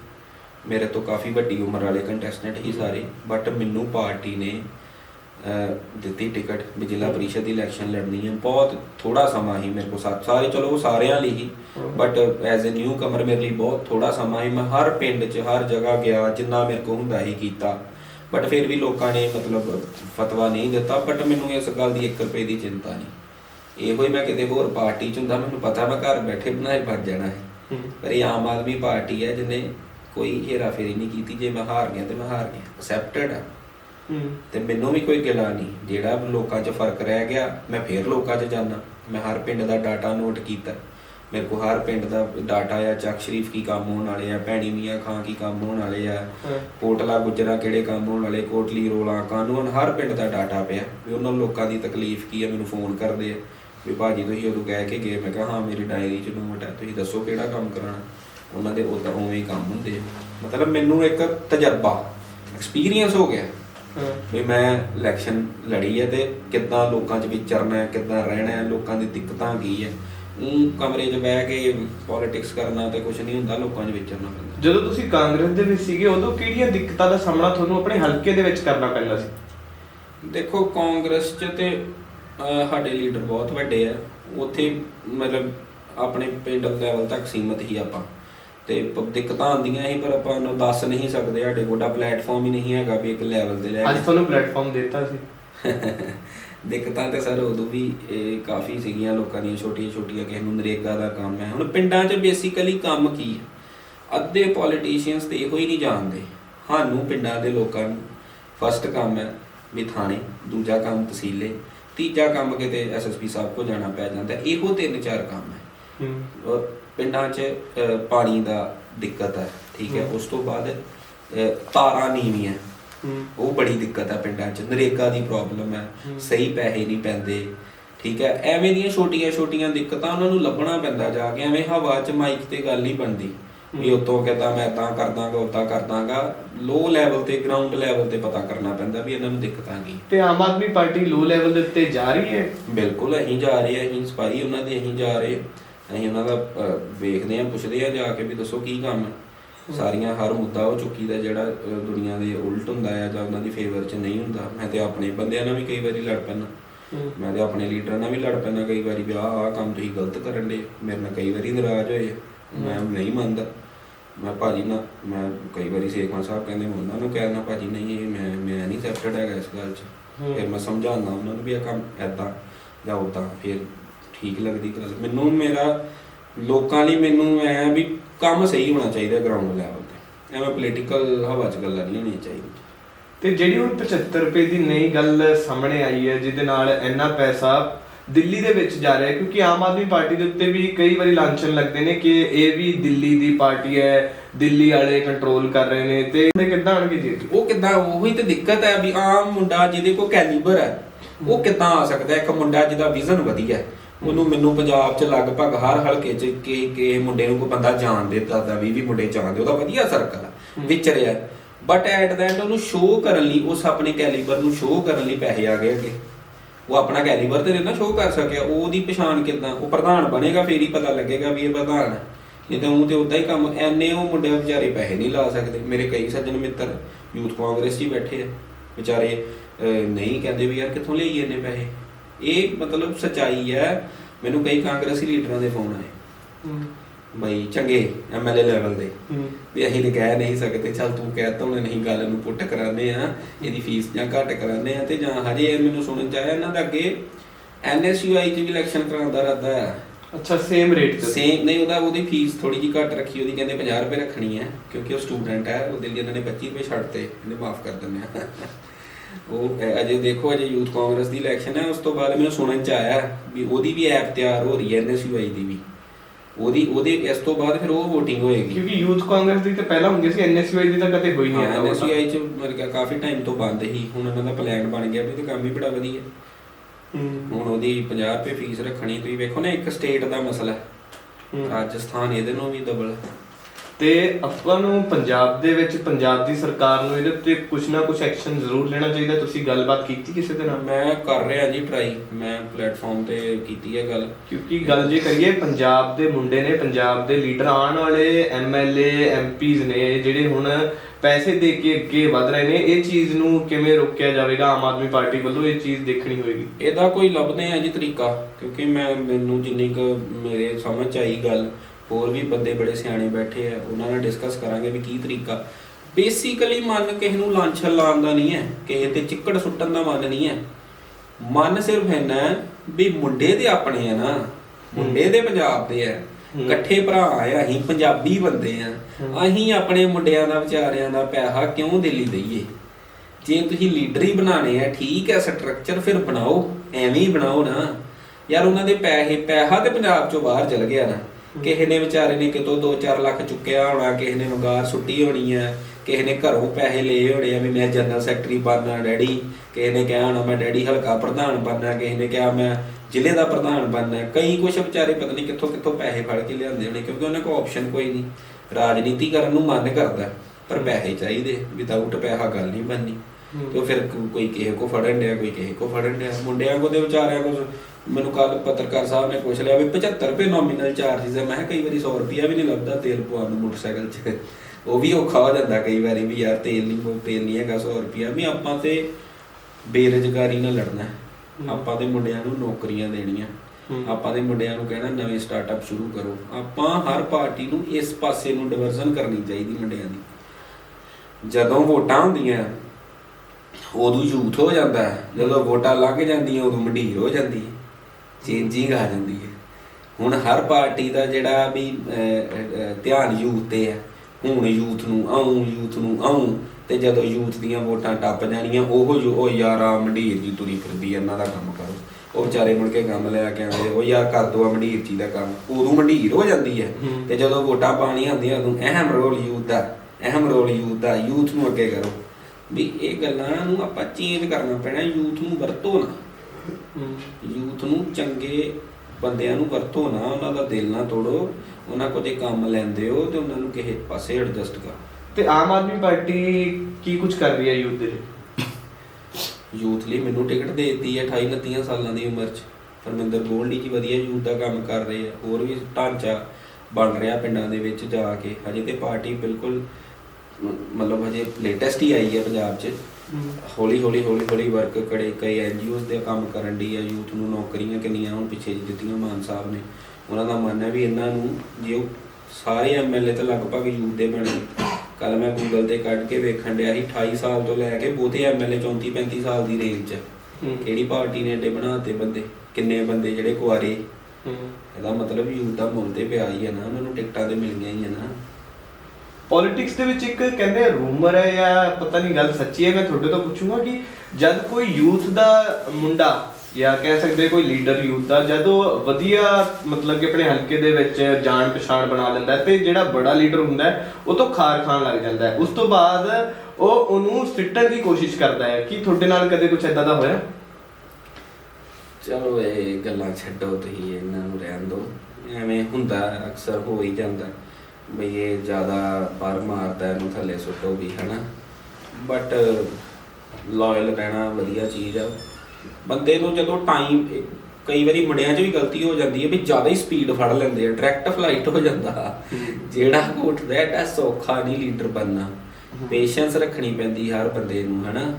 ਮੇਰੇ ਤੋਂ ਕਾਫੀ ਵੱਡੀ ਉਮਰ ਵਾਲੇ ਕੰਟੈਸਟੈਂਟ ਹੀ ਸਾਰੇ ਬਟ ਮੈਨੂੰ ਪਾਰਟੀ ਨੇ ਦਿੱਤੀ ਟਿਕਟ ਵੀ ਜ਼ਿਲ੍ਹਾ ਪ੍ਰੀਸ਼ਦ ਦੀ ਇਲੈਕਸ਼ਨ ਲੜਨੀ ਹੈ। ਬਹੁਤ ਥੋੜਾ ਸਮਾਂ ਹੀ ਮੇਰੇ ਕੋਲ ਸੱਤ ਸਾਰੇ, ਚਲੋ, ਉਹ ਸਾਰਿਆਂ ਲਈ ਹੀ but as a newcomer ਮੇਰੇ ਲਈ ਬਹੁਤ ਥੋੜਾ ਸਮਾਂ ਹੀ। ਮੈਂ ਹਰ ਪਿੰਡ 'ਚ, ਹਰ ਜਗ੍ਹਾ ਗਿਆ, ਜਿੰਨਾ ਮੇਰੇ ਕੋਲ ਹੁੰਦਾ ਹੀ ਕੀਤਾ। ਬਟ ਫਿਰ ਵੀ ਲੋਕਾਂ ਨੇ ਮਤਲਬ ਫਤਵਾ ਨਹੀਂ ਦਿੱਤਾ ਬਟ ਮੈਨੂੰ ਇਸ ਗੱਲ ਦੀ 1 ਰੁਪਏ ਦੀ ਚਿੰਤਾ ਨਹੀਂ। ਇਹੋ ਹੀ ਮੈਂ ਕਿਤੇ ਹੋਰ ਪਾਰਟੀ 'ਚ ਹੁੰਦਾ ਮੈਨੂੰ ਪਤਾ ਮੈਂ ਘਰ ਬੈਠੇ ਬਣਾਏ ਬਣ ਜਾਣਾ ਹੈ। ਪਰ ਇਹ ਆਮ ਆਦਮੀ ਪਾਰਟੀ ਹੈ ਜਿਹਨੇ ਕੋਈ ਹੇਰਾਫੇਰੀ ਨਹੀਂ ਕੀਤੀ ਜੇ ਮੈਂ ਹਾਰ ਗਿਆ ਤੇ ਮੈਂ ਹਾਰ ਗਿਆ ਅਸੈਪਟਡ ਆ। ਹੂੰ। ਤੇ ਮੈਨੂੰ ਵੀ ਕੋਈ ਗਿਲਾ ਨਹੀਂ ਜਿਹੜਾ ਲੋਕਾਂ 'ਚ ਫ਼ਰਕ ਰਹਿ ਗਿਆ ਮੈਂ ਫੇਰ ਲੋਕਾਂ 'ਚ ਜਾਣਾ ਮੈਂ ਹਰ ਪਿੰਡ ਦਾ ਡਾਟਾ ਨੋਟ ਕੀਤਾ। ਮੇਰੇ ਕੋਲ ਹਰ ਪਿੰਡ ਦਾ ਡਾਟਾ ਆ ਚੱਕ ਸ਼ਰੀਫ ਕੀ ਕੰਮ ਹੋਣ ਵਾਲੇ ਆ ਭੈਣੀ ਮੀਆਂ ਖਾਂ ਕੀ ਕੰਮ ਹੋਣ ਵਾਲੇ ਆ। ਕੋਟਲਾ ਗੁਜਰਾ ਕਿਹੜੇ ਕੰਮ ਹੋਣ ਵਾਲੇ ਕੋਟਲੀ ਰੋਲਾ ਕਾਨੂੰਨ ਹਰ ਪਿੰਡ ਦਾ ਡਾਟਾ ਪਿਆ। ਵੀ ਉਹਨਾਂ ਲੋਕਾਂ ਦੀ ਤਕਲੀਫ ਕੀ ਆ ਮੈਨੂੰ ਫੋਨ ਕਰਦੇ ਆ। ਵੀ ਭਾਜੀ ਤੁਸੀਂ ਉਦੋਂ ਕਹਿ ਕੇ ਗਏ ਮੈਂ ਕਿਹਾ ਹਾਂ ਮੇਰੀ ਡਾਇਰੀ 'ਚ ਨੋਟ ਹੈ ਤੁਸੀਂ ਦੱਸੋ ਕਿਹੜਾ ਕੰਮ ਕਰਾਉਣਾ? ਉਹਨਾਂ ਦੇ ਉਦਾਂ ਉਵੇਂ ਹੀ ਕੰਮ ਹੁੰਦੇ ਆ। ਮਤਲਬ ਮੈਨੂੰ ਇੱਕ ਤਜਰਬਾ ਐਕਸਪੀਰੀਅੰਸ ਹੋ ਗਿਆ। ਵੀ ਮੈਂ ਇਲੈਕਸ਼ਨ ਲੜੀ ਹੈ ਤੇ ਕਿੱਦਾਂ ਲੋਕਾਂ 'ਚ ਵਿਚਰਨਾ ਹੈ ਕਿੱਦਾਂ ਰਹਿਣਾ ਹੈ ਲੋਕਾਂ ਦੀ ਦਿੱਕਤਾਂ ਕੀ ਹੈ। ਉਹ ਕਮਰੇ 'ਚ ਬਹਿ ਕੇ ਪੋਲਿਟਿਕਸ ਕਰਨਾ ਤੇ ਕੁਝ ਨਹੀਂ ਹੁੰਦਾ ਲੋਕਾਂ 'ਚ ਵਿਚਰਨਾ ਪੈਂਦਾ। ਜਦੋਂ ਤੁਸੀਂ ਕਾਂਗਰਸ ਦੇ ਵਿੱਚ ਸੀਗੇ ਉਦੋਂ ਕਿਹੜੀਆਂ ਦਿੱਕਤਾਂ ਦਾ ਸਾਹਮਣਾ ਤੁਹਾਨੂੰ ਆਪਣੇ ਹਲਕੇ ਦੇ ਵਿੱਚ ਕਰਨਾ ਪੈਂਦਾ ਸੀ? ਦੇਖੋ ਕਾਂਗਰਸ 'ਚ ਤੇ ਸਾਡੇ ਲੀਡਰ ਬਹੁਤ ਵੱਡੇ ਆ। ਉੱਥੇ ਮਤਲਬ ਆਪਣੇ ਪਿੰਡ ਲੈਵਲ ਤੱਕ ਸੀਮਤ ਹੀ ਆਪਾਂ। ਤੇ ਦਿੱਕਤਾਂ ਆਉਂਦੀਆਂ ਸੀ ਪਰ ਆਪਾਂ ਉਹਨੂੰ ਦੱਸ ਨਹੀਂ ਸਕਦੇ। ਸਾਡੇ ਕੋਲ ਪਲੇਟਫਾਰਮ ਹੀ ਨਹੀਂ ਹੈਗਾ ਵੀ ਇੱਕ ਲੈਵਲ ਤੇ ਲੈ ਅੱਜ ਤੁਹਾਨੂੰ ਪਲੇਟਫਾਰਮ ਦਿੱਤਾ ਸੀ। ਦਿੱਕਤਾਂ ਤੇ ਸਰ ਉਦੋਂ ਵੀ ਇਹ ਕਾਫੀ ਸੀਗੀਆਂ ਲੋਕਾਂ ਦੀਆਂ ਛੋਟੀਆਂ ਛੋਟੀਆਂ ਕਿਸੇ ਨੂੰ ਨਰੇਗਾ ਦਾ ਕੰਮ ਹੈ। ਹੁਣ ਪਿੰਡਾਂ 'ਚ ਬੇਸਿਕਲੀ ਕੰਮ ਕੀ ਹੈ ਅੱਧੇ ਪੋਲੀਟੀਸ਼ੀਅਨਸ ਤੇ ਇਹੋ ਹੀ ਨਹੀਂ ਜਾਣਦੇ। ਸਾਨੂੰ ਪਿੰਡਾਂ ਦੇ ਲੋਕਾਂ ਨੂੰ ਫਸਟ ਕੰਮ ਹੈ ਵੀ ਥਾਣੇ ਦੂਜਾ ਕੰਮ ਤਹਿਸੀਲੇ ਤੀਜਾ ਕੰਮ ਕਿਤੇ ਐਸਐਸਪੀ ਸਾਹਿਬ ਕੋ ਜਾਣਾ ਪੈ ਜਾਂਦਾ ਇਹੋ ਤਿੰਨ ਚਾਰ ਕੰਮ ਹੈ। ਪਿੰਡਾਂ 'ਚ ਪਾਣੀ ਦਾ ਦਿੱਕਤ ਹੈ ਠੀਕ ਹੈ। ਉਸ ਤੋਂ ਬਾਅਦ ਤਾਰਾਂ ਨੀਵੀਆਂ ਹੂੰ। ਉਹ ਬੜੀ ਦਿੱਕਤ ਹੈ ਪਿੰਡਾਂ 'ਚ ਨਰੇਗਾ ਦੀ ਪ੍ਰੋਬਲਮ ਹੈ। ਸਹੀ ਪੈਸੇ ਨਹੀਂ ਪੈਂਦੇ ਠੀਕ ਹੈ ਐਵੇਂ ਦੀਆਂ ਛੋਟੀਆਂ-ਛੋਟੀਆਂ ਦਿੱਕਤਾਂ ਉਹਨਾਂ ਨੂੰ ਲੱਭਣਾ ਪੈਂਦਾ ਜਾ ਕੇ ਐਵੇਂ ਹਵਾ 'ਚ ਮਾਈਕ ਤੇ ਗੱਲ ਨਹੀਂ ਬਣਦੀ। ਵੀ। ਉਤੋਂ ਕਹਿੰਦਾ ਮੈਂ ਤਾਂ ਕਰਦਾਗਾ ਉਤਾਂ ਕਰਦਾਗਾ ਲੋ ਲੈਵਲ ਤੇ ਗਰਾਊਂਡ ਲੈਵਲ ਤੇ ਪਤਾ ਕਰਨਾ ਪੈਂਦਾ ਵੀ ਇਹਨਾਂ ਨੂੰ ਦਿੱਕਤਾਂ ਕੀ। ਤੇ Aam Aadmi party low level ਦੇ ਉੱਤੇ ਜਾ ਰਹੀ ਹੈ? ਬਿਲਕੁਲ ਅਸੀਂ ਜਾ ਰਹੇ ਹਾਂ ਅਸੀਂ ਸਪਾਈ ਉਹਨਾਂ ਦੀ ਅਸੀਂ ਜਾ ਰਹੇ ਹਾਂ। ਅਸੀਂ ਉਹਨਾਂ ਦਾ ਵੇਖਦੇ ਹਾਂ ਪੁੱਛਦੇ ਹਾਂ ਜਾ ਕੇ ਵੀ ਦੱਸੋ ਕੀ ਕੰਮ ਹੈ। ਸਾਰੀਆਂ ਹਰ ਮੁੱਦਾ ਉਹ ਚੁੱਕੀ ਦਾ ਜਿਹੜਾ ਦੁਨੀਆ ਦੇ ਉਲਟ ਹੁੰਦਾ ਆ ਜਾਂ ਉਹਨਾਂ ਦੀ ਫੇਵਰ 'ਚ ਨਹੀਂ ਹੁੰਦਾ। ਮੈਂ ਤੇ ਆਪਣੇ ਬੰਦਿਆਂ ਨਾਲ ਵੀ ਕਈ ਵਾਰੀ ਲੜ ਹੂੰ। ਮੈਂ ਤੇ ਆਪਣੇ ਲੀਡਰਾਂ ਨਾਲ ਵੀ ਲੜ ਪੈਂਦਾ ਕਈ ਵਾਰੀ ਵੀ ਆਹ ਆਹ ਕੰਮ ਤੁਸੀਂ ਗਲਤ ਕਰਨ ਦੇ। ਮੇਰੇ ਨਾਲ ਕਈ ਵਾਰੀ ਨਾਰਾਜ਼ ਹੋਏ। ਮੈਂ ਨਹੀਂ ਮੰਨਦਾ। ਮੈਂ ਭਾਜੀ ਨਾ ਮੈਂ ਕਈ ਵਾਰੀ ਸੇਖਵਾਨ ਸਾਹਿਬ ਕਹਿੰਦੇ ਮੈਂ ਉਹਨਾਂ ਨੂੰ ਕਹਿਣਾ ਭਾਜੀ ਨਹੀਂ ਇਹ ਮੈਂ ਮੈਂ ਨਹੀਂ ਐਕਸੈਪਟਡ ਹੈਗਾ ਇਸ ਗੱਲ 'ਚ। ਫਿਰ ਮੈਂ ਸਮਝਾਉਂਦਾ ਉਹਨਾਂ ਨੂੰ ਵੀ ਇਹ ਕੰਮ ਐਦਾਂ ਜਾਂ ਉਦਾਂ ਫਿਰ ਠੀਕ ਲੱਗਦੀ ਗੱਲ ਮੈਨੂੰ ਮੇਰਾ ਲੋਕਾਂ ਲਈ ਮੈਨੂੰ ਐ ਵੀ ਕੰਮ ਸਹੀ ਹੋਣਾ ਚਾਹੀਦਾ ਗਰਾਊਂਡ ਲੈਵਲ ਤੇ। ਐਵੇਂ ਪੋਲੀਟੀਕਲ ਹਵਾ 'ਚ ਗੱਲਾਂ ਨਹੀਂ ਹੋਣੀਆਂ ਚਾਹੀਦੀਆਂ। ਤੇ ਜਿਹੜੀ ਹੁਣ 75 ਰੁਪਏ ਦੀ ਨਈ ਗੱਲ ਸਾਹਮਣੇ ਆਈ ਹੈ ਜਿਹਦੇ ਨਾਲ ਇੰਨਾ ਪੈਸਾ ਦਿੱਲੀ ਦੇ ਵਿੱਚ ਜਾ ਰਿਹਾ ਹੈ ਕਿਉਂਕਿ ਆਮ ਆਦਮੀ ਪਾਰਟੀ ਦੇ ਉੱਤੇ ਵੀ ਕਈ ਵਾਰੀ ਲਾਂਛਨ ਲੱਗਦੇ ਨੇ ਕਿ ਇਹ ਵੀ ਦਿੱਲੀ ਦੀ ਪਾਰਟੀ ਹੈ ਦਿੱਲੀ ਵਾਲੇ ਕੰਟਰੋਲ ਕਰ ਰਹੇ ਨੇ ਤੇ ਇਹ ਕਿੱਦਾਂ ਆਣਗੇ ਜੀ? ਉਹ ਕਿੱਦਾਂ ਉਹੀ ਤੇ ਦਿੱਕਤ ਹੈ ਵੀ ਆਮ ਮੁੰਡਾ ਜਿਹਦੇ ਕੋਲ ਕੈਲੀਬਰ ਹੈ ਉਹ ਕਿੱਦਾਂ ਆ ਸਕਦਾ? ਇੱਕ ਮੁੰਡਾ ਜਿਹਦਾ ਵਿਜ਼ਨ ਵਧੀਆ ਹੈ ਉਹਨੂੰ ਮੈਨੂੰ ਪੰਜਾਬ 'ਚ ਲਗਭਗ ਹਰ ਹਲਕੇ 'ਚ ਕਿ ਕਿ ਮੁੰਡੇ ਨੂੰ ਕੋਈ ਬੰਦਾ ਜਾਣਦੇ ਦਾਦਾ ਵੀ ਵੀ ਮੁੰਡੇ ਜਾਣਦੇ ਉਹਦਾ ਵਧੀਆ ਸਰਕਲ ਹੈ ਵਿਚਰਿਆ ਬਟ ਐਟ ਦਾ ਐਂਡ ਉਹਨੂੰ ਸ਼ੋਅ ਕਰਨ ਲਈ ਉਸ ਆਪਣੇ ਕੈਲੀਬਰ ਨੂੰ ਸ਼ੋਅ ਕਰਨ ਲਈ ਪੈਸੇ ਆ ਗਏ ਅੱਗੇ। ਉਹ ਆਪਣਾ ਕੈਲੀਬਰ ਤੇ ਨਾ ਸ਼ੋਅ ਕਰ ਸਕਿਆ, ਉਹਦੀ ਪਛਾਣ ਕਿੱਦਾਂ? ਉਹ ਪ੍ਰਧਾਨ ਬਣੇਗਾ, ਫੇਰ ਹੀ ਪਤਾ ਲੱਗੇਗਾ ਵੀ ਇਹ ਪ੍ਰਧਾਨ ਹੈ। ਨਹੀਂ ਤਾਂ ਉਹ ਤੇ ਉਦਾਂ ਹੀ ਕੰਮ, ਐਨੇ ਉਹ ਮੁੰਡੇ ਵਿਚਾਰੇ ਪੈਸੇ ਨਹੀਂ ਲਾ ਸਕਦੇ। ਮੇਰੇ ਕਈ ਸੱਜਣ ਮਿੱਤਰ, ਯੂਥ ਕਾਂਗਰਸ 'ਚ ਹੀ ਬੈਠੇ ਆ, ਵਿਚਾਰੇ ਨਹੀਂ ਕਹਿੰਦੇ ਵੀ ਯਾਰ ਕਿੱਥੋਂ ਲਈ ਇੰਨੇ ਪੈਸੇ? ਇਹ ਮਤਲਬ ਸਚਾਈ ਹੈ, ਮੈਨੂੰ ਕਈ ਕਾਂਗਰਸੀ ਲੀਡਰਾਂ ਦੇ ਫੋਨ ਆਏ। ਬਈ ਚੰਗੇ ਐਮਐਲਏ ਲੈਵਲ ਦੇ। ਵੀ ਅਸੀਂ ਤੇ ਕਹਿ ਨਹੀਂ ਸਕਦੇ ਚੱਲ ਤੂੰ ਕਹਿ ਤਾ ਉਹਨੇ ਨਹੀਂ ਗੱਲ ਨੂੰ ਪੁੱਟ ਕਰਾਉਂਦੇ ਆ ਇਹਦੀ ਫੀਸ ਜਾਂ ਘੱਟ ਕਰਾਉਂਦੇ ਆ ਤੇ ਜਾਂ ਹਜੇ ਮੈਨੂੰ ਸੁਣਨ ਚ ਆਇਆ ਇਹਨਾਂ ਦਾ ਅੱਗੇ ਐਨਐਸਯੂਆਈ ਚ ਵੀ ਇਲੈਕਸ਼ਨ ਕਰਾਉਂਦਾ ਰਹਿੰਦਾ ਆ। ਅੱਛਾ ਸੇਮ ਰੇਟ ਤੇ। ਸੇਮ ਨਹੀਂ ਉਹਦਾ ਉਹਦੀ ਫੀਸ ਥੋੜੀ ਜਿਹੀ ਘੱਟ ਰੱਖੀ ਉਹਦੀ ਕਹਿੰਦੇ 50 ਰੁਪਏ ਰੱਖਣੀ ਹੈ ਕਿਉਂਕਿ ਉਹ ਸਟੂਡੈਂਟ ਹੈ ਉਹਦੇ ਲਈ ਇਹਨਾਂ ਨੇ 25 ਰੁਪਏ ਛੱਡਤੇ ਇਹਨੇ ਮਾਫ ਕਰ ਦਿੰਦੇ ਆ। ਉਹ ਅਜੇ ਦੇਖੋ ਅਜੇ ਯੂਥ ਕਾਂਗਰਸ ਦੀ ਇਲੈਕਸ਼ਨ ਹੈ ਉਸ ਤੋਂ ਬਾਅਦ ਮੈਨੂੰ ਸੁਣਨ ਚ ਆਇਆ ਵੀ ਉਹਦੀ ਵੀ ਐਪ ਤਿਆਰ ਹੋ ਰਹੀ ਹੈ ਐਨਐਸਯੂਆਈ ਦੀ ਵੀ। ਉਹਦੀ ਉਹਦੇ ਇਸ ਤੋਂ ਬਾਅਦ ਫਿਰ ਉਹ VOTING ਹੋਏਗੀ। ਕਿਉਂਕਿ ਯੂਥ ਕਾਂਗਰਸ ਦੀ ਤਾਂ ਪਹਿਲਾਂ ਹੁੰਦੀ ਸੀ ਐਨਐਸਯੂਆਈ ਦੀ ਤਾਂ ਕਦੇ ਹੋਈ ਨਹੀਂ ਹਾਂ ਐਨਐਸਯੂਆਈ ਚ ਮੇਰੇ ਖਿਆਲ ਕਾਫੀ ਟਾਈਮ ਤੋਂ ਬੰਦ ਹੀ ਹੁਣ ਇਹਨਾਂ ਦਾ ਪਲਾਨ ਬਣ ਗਿਆ ਵੀ ਤੇ ਕੰਮ ਵੀ ਬੜਾ ਵਧੀਆ। ਹੁਣ ਉਹਦੀ 50 ਰੁਪਏ ਫੀਸ ਰੱਖਣੀ ਤੁਸੀਂ ਵੇਖੋ ਨਾ ਇੱਕ ਸਟੇਟ ਦਾ ਮਸਲਾ। ਹੈ। ਹੂੰ। ਰਾਜਸਥਾਨ ਇਹਦੇ ਨੂੰ ਵੀ ਡਬਲ ਤੇ ਆਪਾਂ ਨੂੰ ਪੰਜਾਬ ਦੇ ਵਿੱਚ ਪੰਜਾਬ ਦੀ ਸਰਕਾਰ ਨੂੰ ਇਹਦੇ ਉੱਤੇ ਕੁਝ ਨਾ ਕੁਝ ਐਕਸ਼ਨ ਜ਼ਰੂਰ ਲੈਣਾ ਚਾਹੀਦਾ। ਤੁਸੀਂ ਗੱਲਬਾਤ ਕੀਤੀ ਕਿਸੇ ਦੇ ਨਾਲ? ਮੈਂ ਕਰ ਰਿਹਾ ਜੀ ਟਰਾਈ ਮੈਂ ਪਲੇਟਫਾਰਮ ਤੇ ਕੀਤੀ ਹੈ ਗੱਲ। ਕਿਉਂਕਿ ਗੱਲ ਜੇ ਕਰੀਏ ਪੰਜਾਬ ਦੇ ਮੁੰਡੇ ਨੇ ਪੰਜਾਬ ਦੇ ਲੀਡਰ ਆਉਣ ਵਾਲੇ ਐਮਐਲਏ ਐਮਪੀਜ਼ ਨੇ ਜਿਹੜੇ ਹੁਣ ਪੈਸੇ ਦੇ ਕੇ ਅੱਗੇ ਵਧ ਰਹੇ ਨੇ ਇਹ ਚੀਜ਼ ਨੂੰ ਕਿਵੇਂ ਰੋਕਿਆ ਜਾਵੇਗਾ ਆਮ ਆਦਮੀ ਪਾਰਟੀ ਵੱਲੋਂ? ਇਹ ਚੀਜ਼ ਦੇਖਣੀ ਹੋਏਗੀ। ਇਹਦਾ ਕੋਈ ਲੱਭਦੇ ਆ ਜੀ ਤਰੀਕਾ ਕਿਉਂਕਿ ਮੈਂ ਮੈਨੂੰ ਜਿੰਨੀ ਕੁ ਮੇਰੇ ਸਮਝ ਆਈ ਗੱਲ ਹੋਰ ਵੀ ਬੰਦੇ ਬੜੇ ਸਿਆਣੇ ਬੈਠੇ ਆ ਉਹਨਾਂ ਨਾਲ ਡਿਸਕਸ ਕਰਾਂਗੇ ਵੀ ਕੀ ਤਰੀਕਾ। ਬੇਸਿਕਲੀ ਮਨ ਕਿਸੇ ਨੂੰ ਲਾਂਛਨ ਲਾਉਣ ਦਾ ਨਹੀਂ ਹੈ ਕਿਸੇ ਤੇ ਚਿੱਕੜ ਸੁੱਟਣ ਦਾ ਮਨ ਨਹੀਂ ਹੈ। ਮਨ ਸਿਰਫ ਹੈ ਵੀ ਮੁੰਡੇ ਦੇ ਆਪਣੇ ਆ ਨਾ ਮੁੰਡੇ ਦੇ ਪੰਜਾਬ ਦੇ ਆ। ਇਕੱਠੇ ਭਰਾ ਆ ਅਸੀਂ ਪੰਜਾਬੀ ਬੰਦੇ ਆ। ਅਸੀਂ ਆਪਣੇ ਮੁੰਡਿਆਂ ਦਾ ਵਿਚਾਰਿਆਂ ਦਾ ਪੈਸਾ ਕਿਉਂ ਦਿੱਲੀ ਦਈਏ? ਜੇ ਤੁਸੀਂ ਲੀਡਰ ਹੀ ਬਣਾਣੇ ਆ ਠੀਕ ਹੈ ਸਟਰਕਚਰ ਫਿਰ ਬਣਾਓ ਐਵੇਂ ਹੀ ਬਣਾਓ ਨਾ। ਯਾਰ ਉਹਨਾਂ ਦੇ ਪੈਸੇ ਪੈਸਾ ਤੇ ਪੰਜਾਬ ਚੋਂ ਬਾਹਰ ਚਲ ਗਿਆ ਨਾ। ਕਿਸੇ ਨੇ ਵਿਚਾਰੇ ਨੇ ਕਿਤੋਂ 2-4 ਲੱਖ ਚੁੱਕਿਆ ਹੋਣਾ, ਕਿਸੇ ਨੇ ਵਗਾਰ ਸੁੱਟੀ ਹੋਣੀ ਆ, ਕਿਸੇ ਨੇ ਘਰੋਂ ਪੈਸੇ ਲਏ ਹੋਣੇ ਆ ਵੀ ਮੈਂ ਜਨਰਲ ਸੈਕਟਰੀ ਬਣਨਾ ਡੈਡੀ, ਕਿਸੇ ਨੇ ਕਿਹਾ ਹੋਣਾ ਮੈਂ ਡੈਡੀ ਹਲਕਾ ਪ੍ਰਧਾਨ ਬਣਨਾ, ਕਿਸੇ ਨੇ ਕਿਹਾ ਮੈਂ ਜ਼ਿਲ੍ਹੇ ਦਾ ਪ੍ਰਧਾਨ ਬਣਨਾ, ਕਈ ਕੁਛ ਵਿਚਾਰੇ ਪਤਾ ਨਹੀਂ ਕਿੱਥੋਂ ਕਿੱਥੋਂ ਪੈਸੇ ਫੜ ਕੇ ਲਿਆਉਂਦੇ ਹੋਣੇ, ਕਿਉਂਕਿ ਉਹਨਾਂ ਕੋਲ ਆਪਸ਼ਨ ਕੋਈ ਨਹੀਂ। ਰਾਜਨੀਤੀ ਕਰਨ ਨੂੰ ਮਨ ਕਰਦਾ, ਪਰ ਪੈਸੇ ਚਾਹੀਦੇ ਵਿਦਆਊਟ ਪੈਸਾ ਗੱਲ ਨਹੀਂ ਬਣਨੀ। ਤੇ ਫਿਰ ਕੋਈ ਕਿਸੇ ਕੋ ਫੜਨ ਡਿਆ, ਕੋਈ ਕਿਸੇ ਕੋ ਫੜਨ ਡਿਆ, ਮੁੰਡਿਆਂ ਕੋ ਦੇ ਵਿਚਾਰਿਆਂ ਕੋ ਮੈਨੂੰ ਕੱਲ ਪੱਤਰਕਾਰ ਸਾਹਿਬ ਨੇ ਪੁੱਛ ਲਿਆ ਵੀ 75 ਰੁਪਏ ਨੋਮੀਨਲ ਚਾਰजेस ਹੈ ਮੈਂ ਕਿਹਾ ਕਈ ਵਾਰੀ 100 ਰੁਪਿਆ ਵੀ ਨਹੀਂ ਲੱਭਦਾ ਤੇਲ ਪਵਾਉਣ ਨੂੰ ਮੋਟਰਸਾਈਕਲ 'ਚ। ਉਹ ਵੀ ਔਖਾ ਹੋ ਜਾਂਦਾ ਕਈ ਵਾਰੀ ਵੀ ਯਾਰ ਤੇਲ ਨਹੀਂ ਤੇਲ ਨਹੀਂ ਹੈਗਾ 100 ਰੁਪਿਆ ਵੀ ਆਪਾਂ ਤੇ ਬੇਰੁਜ਼ਗਾਰੀ ਨਾਲ ਲੜਨਾ ਹੈ। ਆਪਾਂ ਦੇ ਮੁੰਡਿਆਂ ਨੂੰ ਨੌਕਰੀਆਂ ਦੇਣੀਆਂ। ਆਪਾਂ ਦੇ ਮੁੰਡਿਆਂ ਨੂੰ ਕਹਿਣਾ ਨਵੇਂ ਸਟਾਰਟਅਪ ਸ਼ੁਰੂ ਕਰੋ। ਆਪਾਂ ਹਰ ਪਾਰਟੀ ਨੂੰ ਇਸ ਪਾਸੇ ਨੂੰ ਡਿਵਰਜ਼ਨ ਕਰਨੀ ਚਾਹੀਦੀ ਮੁੰਡਿਆਂ ਦੀ। ਜਦੋਂ ਵੋਟਾਂ ਹੁੰਦੀਆਂ ਉਦੋਂ ਯੂਥ ਹੋ ਜਾਂਦਾ। ਜਦੋਂ ਵੋਟਾਂ ਲੰਘ ਜਾਂਦੀਆਂ ਉਦੋਂ ਮੰਡੀਰ ਹੋ ਜਾਂਦੀ। ਹੈ ਚੇਂਜਿੰਗ ਆ ਜਾਂਦੀ ਹੈ। ਹੁਣ ਹਰ ਪਾਰਟੀ ਦਾ ਜਿਹੜਾ ਵੀ ਧਿਆਨ ਯੂਥ ਤੇ ਹੈ। ਹੁਣ ਯੂਥ ਨੂੰ ਆਉਂ ਯੂਥ ਨੂੰ ਆਉਂ ਤੇ ਜਦੋਂ ਯੂਥ ਦੀਆਂ ਵੋਟਾਂ ਟੱਪ ਜਾਣੀਆਂ ਉਹ ਉਹ ਯਾਰਾ ਮੰਡੀਰ ਜੀ ਤੁਰੀ ਫਿਰਦੀ ਇਹਨਾਂ ਦਾ ਕੰਮ ਕਰੋ। ਉਹ ਵਿਚਾਰੇ ਮੁੜ ਕੇ ਕੰਮ ਲੈ ਕੇ ਆਉਂਦੇ ਉਹ ਯਾਰ ਕਰ ਦੋ ਆ ਮੰਡੀਰ ਜੀ ਦਾ ਕੰਮ। ਉਦੋਂ ਮੰਡੀਰ ਹੋ ਜਾਂਦੀ ਹੈ। ਹੂੰ। ਤੇ ਜਦੋਂ ਵੋਟਾਂ ਪਾਣੀਆਂ ਹੁੰਦੀਆਂ ਉਦੋਂ ਅਹਿਮ ਰੋਲ ਯੂਥ ਦਾ ਅਹਿਮ ਰੋਲ ਯੂਥ ਦਾ ਯੂਥ ਨੂੰ ਅੱਗੇ ਕਰੋ। ਵੀ ਇਹ ਗੱਲਾਂ ਨੂੰ ਆਪਾਂ ਚੇਂਜ ਕਰਨਾ ਪੈਣਾ ਯੂਥ ਨੂੰ ਵਰਤੋ ਨਾ। ਯੂਥ ਨੂੰ ਚੰਗੇ ਬੰਦਿਆਂ ਨੂੰ ਵਰਤੋ ਨਾ ਉਹਨਾਂ ਦਾ ਦਿਲ ਨਾ ਤੋੜੋ ਉਹਨਾਂ ਕੋਲ ਜੇ ਕੰਮ ਲੈਂਦੇ ਹੋ ਤੇ ਉਹਨਾਂ ਨੂੰ ਕਿਸੇ ਪਾਸੇ ਐਡਜਸਟ ਕਰੋ। ਤੇ ਆਮ ਆਦਮੀ ਪਾਰਟੀ ਕੀ ਕੁਝ ਕਰ ਰਹੀ ਹੈ ਯੂਥ ਦੇ ਲਈ? ਯੂਥ ਲਈ ਮੈਨੂੰ ਟਿਕਟ ਦੇ ਦਿੱਤੀ ਹੈ 28 29 ਸਾਲਾਂ ਦੀ ਉਮਰ 'ਚ। ਪਰਮਿੰਦਰ ਗੋਲਡੀ ਜੀ ਵਧੀਆ ਯੂਥ ਦਾ ਕੰਮ ਕਰ ਰਹੇ ਆ। ਹੋਰ ਵੀ ਢਾਂਚਾ ਬਣ ਰਿਹਾ ਪਿੰਡਾਂ ਦੇ ਵਿੱਚ ਜਾ ਕੇ। ਹਜੇ ਤੇ ਪਾਰਟੀ ਬਿਲਕੁਲ ਮਤਲਬ ਹਜੇ ਲੇਟੈਸਟ ਹੀ ਆਈ ਹੈ ਪੰਜਾਬ 'ਚ। ਹੌਲੀ ਹੌਲੀ ਹੌਲੀ ਹੌਲੀ ਵਰਕ ਕਰੇ ਕਈ ਐਨਜੀਓਜ਼ ਦੇ ਕੰਮ ਕਰਨ ਦੀ ਹੈ ਯੂਥ ਨੂੰ ਨੌਕਰੀਆਂ ਕਿੰਨੀਆਂ ਹੁਣ ਪਿੱਛੇ ਦਿੱਤੀਆਂ ਮਾਨ ਸਾਹਿਬ ਨੇ। ਉਹਨਾਂ ਦਾ ਮੰਨ ਹੈ ਵੀ ਇਹਨਾਂ ਨੂੰ ਜੇ ਉਹ ਸਾਰੇ ਐਮਐਲਏ ਤਾਂ ਲਗਭਗ ਯੂਥ ਦੇ ਬਣੇ ਕੱਲ ਮੈਂ ਗੂਗਲ ਤੇ ਕੱਢ ਕੇ ਵੇਖਣ ਡਿਆ ਸੀ 28 ਸਾਲ ਤੋਂ ਲੈ ਕੇ ਬਹੁਤੇ ਐਮਐਲਏ 34 35 ਸਾਲ ਦੀ ਰੇਂਜ 'ਚ। ਕਿਹੜੀ ਪਾਰਟੀ ਨੇ ਏਡੇ ਬਣਾਤੇ ਬੰਦੇ? ਕਿੰਨੇ ਬੰਦੇ ਜਿਹੜੇ ਕੁਆਰੇ? ਇਹਦਾ ਮਤਲਬ ਯੂਥ ਦਾ ਮੁੱਲ ਤੇ ਪਿਆ ਹੀ ਹੈ ਨਾ ਉਹਨਾਂ ਨੂੰ ਟਿਕਟਾਂ ਤੇ ਮਿਲੀਆਂ ਹੀ ਹੈ ਨਾ। ਪੋਲਿਟਿਕਸ ਦੇ ਵਿੱਚ ਇੱਕ ਕਹਿੰਦੇ ਰੂਮਰ ਹੈ ਜਾਂ ਪਤਾ ਨਹੀਂ ਗੱਲ ਸੱਚੀ ਹੈ, ਮੈਂ ਤੁਹਾਡੇ ਤੋਂ ਪੁੱਛੂੰਗਾ ਕਿ ਜਦ ਕੋਈ ਯੂਥ ਦਾ ਮੁੰਡਾ ਜਾਂ ਕਹਿ ਸਕਦੇ ਕੋਈ ਲੀਡਰ ਯੂਥ ਦਾ ਜਦੋਂ ਵਧੀਆ ਮਤਲਬ ਕਿ ਆਪਣੇ ਹਲਕੇ ਦੇ ਵਿੱਚ ਜਾਣ ਪਛਾਣ ਬਣਾ ਲੈਂਦਾ ਤੇ ਜਿਹੜਾ ਬੜਾ ਲੀਡਰ ਹੁੰਦਾ ਹੈ, ਉਹ ਤੋਂ ਖਾਰ ਖਾਣ ਲੱਗ ਜਾਂਦਾ ਹੈ। ਉਸ ਤੋਂ ਬਾਅਦ ਉਹ ਉਹਨੂੰ ਸਿੱਟਣ ਦੀ ਕੋਸ਼ਿਸ਼ ਕਰਦਾ ਹੈ। ਕਿ ਤੁਹਾਡੇ ਨਾਲ ਕਦੇ ਕੁਝ ਇਦਾਂ ਦਾ ਹੋਇਆ? ਚਲੋ, ਇਹ ਗੱਲਾਂ ਛੱਡੋ ਤੁਸੀਂ, ਇਹਨਾਂ ਨੂੰ ਰਹਿਣ ਦਿਓ। ਐਵੇਂ ਹੁੰਦਾ, ਅਕਸਰ ਹੋ ਹੀ ਜਾਂਦਾ। ਬਈ ਇਹ ਜ਼ਿਆਦਾ ਪਰ ਮਾਰਦਾ ਇਹਨੂੰ ਥੱਲੇ ਸੁੱਟੋ ਵੀ ਹਨਾ? ਬਟ ਲਾਇਲ ਰਹਿਣਾ ਵਧੀਆ ਚੀਜ਼ ਆ। ਬੰਦੇ ਨੂੰ ਜਦੋਂ ਟਾਈਮ ਕਈ ਵਾਰੀ ਮੁੰਡਿਆਂ 'ਚ ਵੀ ਗਲਤੀ ਹੋ ਜਾਂਦੀ ਹੈ ਵੀ ਜ਼ਿਆਦਾ ਹੀ ਸਪੀਡ ਫੜ ਲੈਂਦੇ ਆ ਡਾਇਰੈਕਟ ਫਲਾਈਟ ਹੋ ਜਾਂਦਾ। ਜਿਹੜਾ ਉੱਠਦਾ ਹੈ ਤਾਂ ਸੌਖਾ ਨਹੀਂ ਲੀਡਰ ਬਣਨਾ। ਪੇਸ਼ੈਂਸ ਰੱਖਣੀ ਪੈਂਦੀ ਹਰ ਬੰਦੇ ਨੂੰ ਹਨਾ?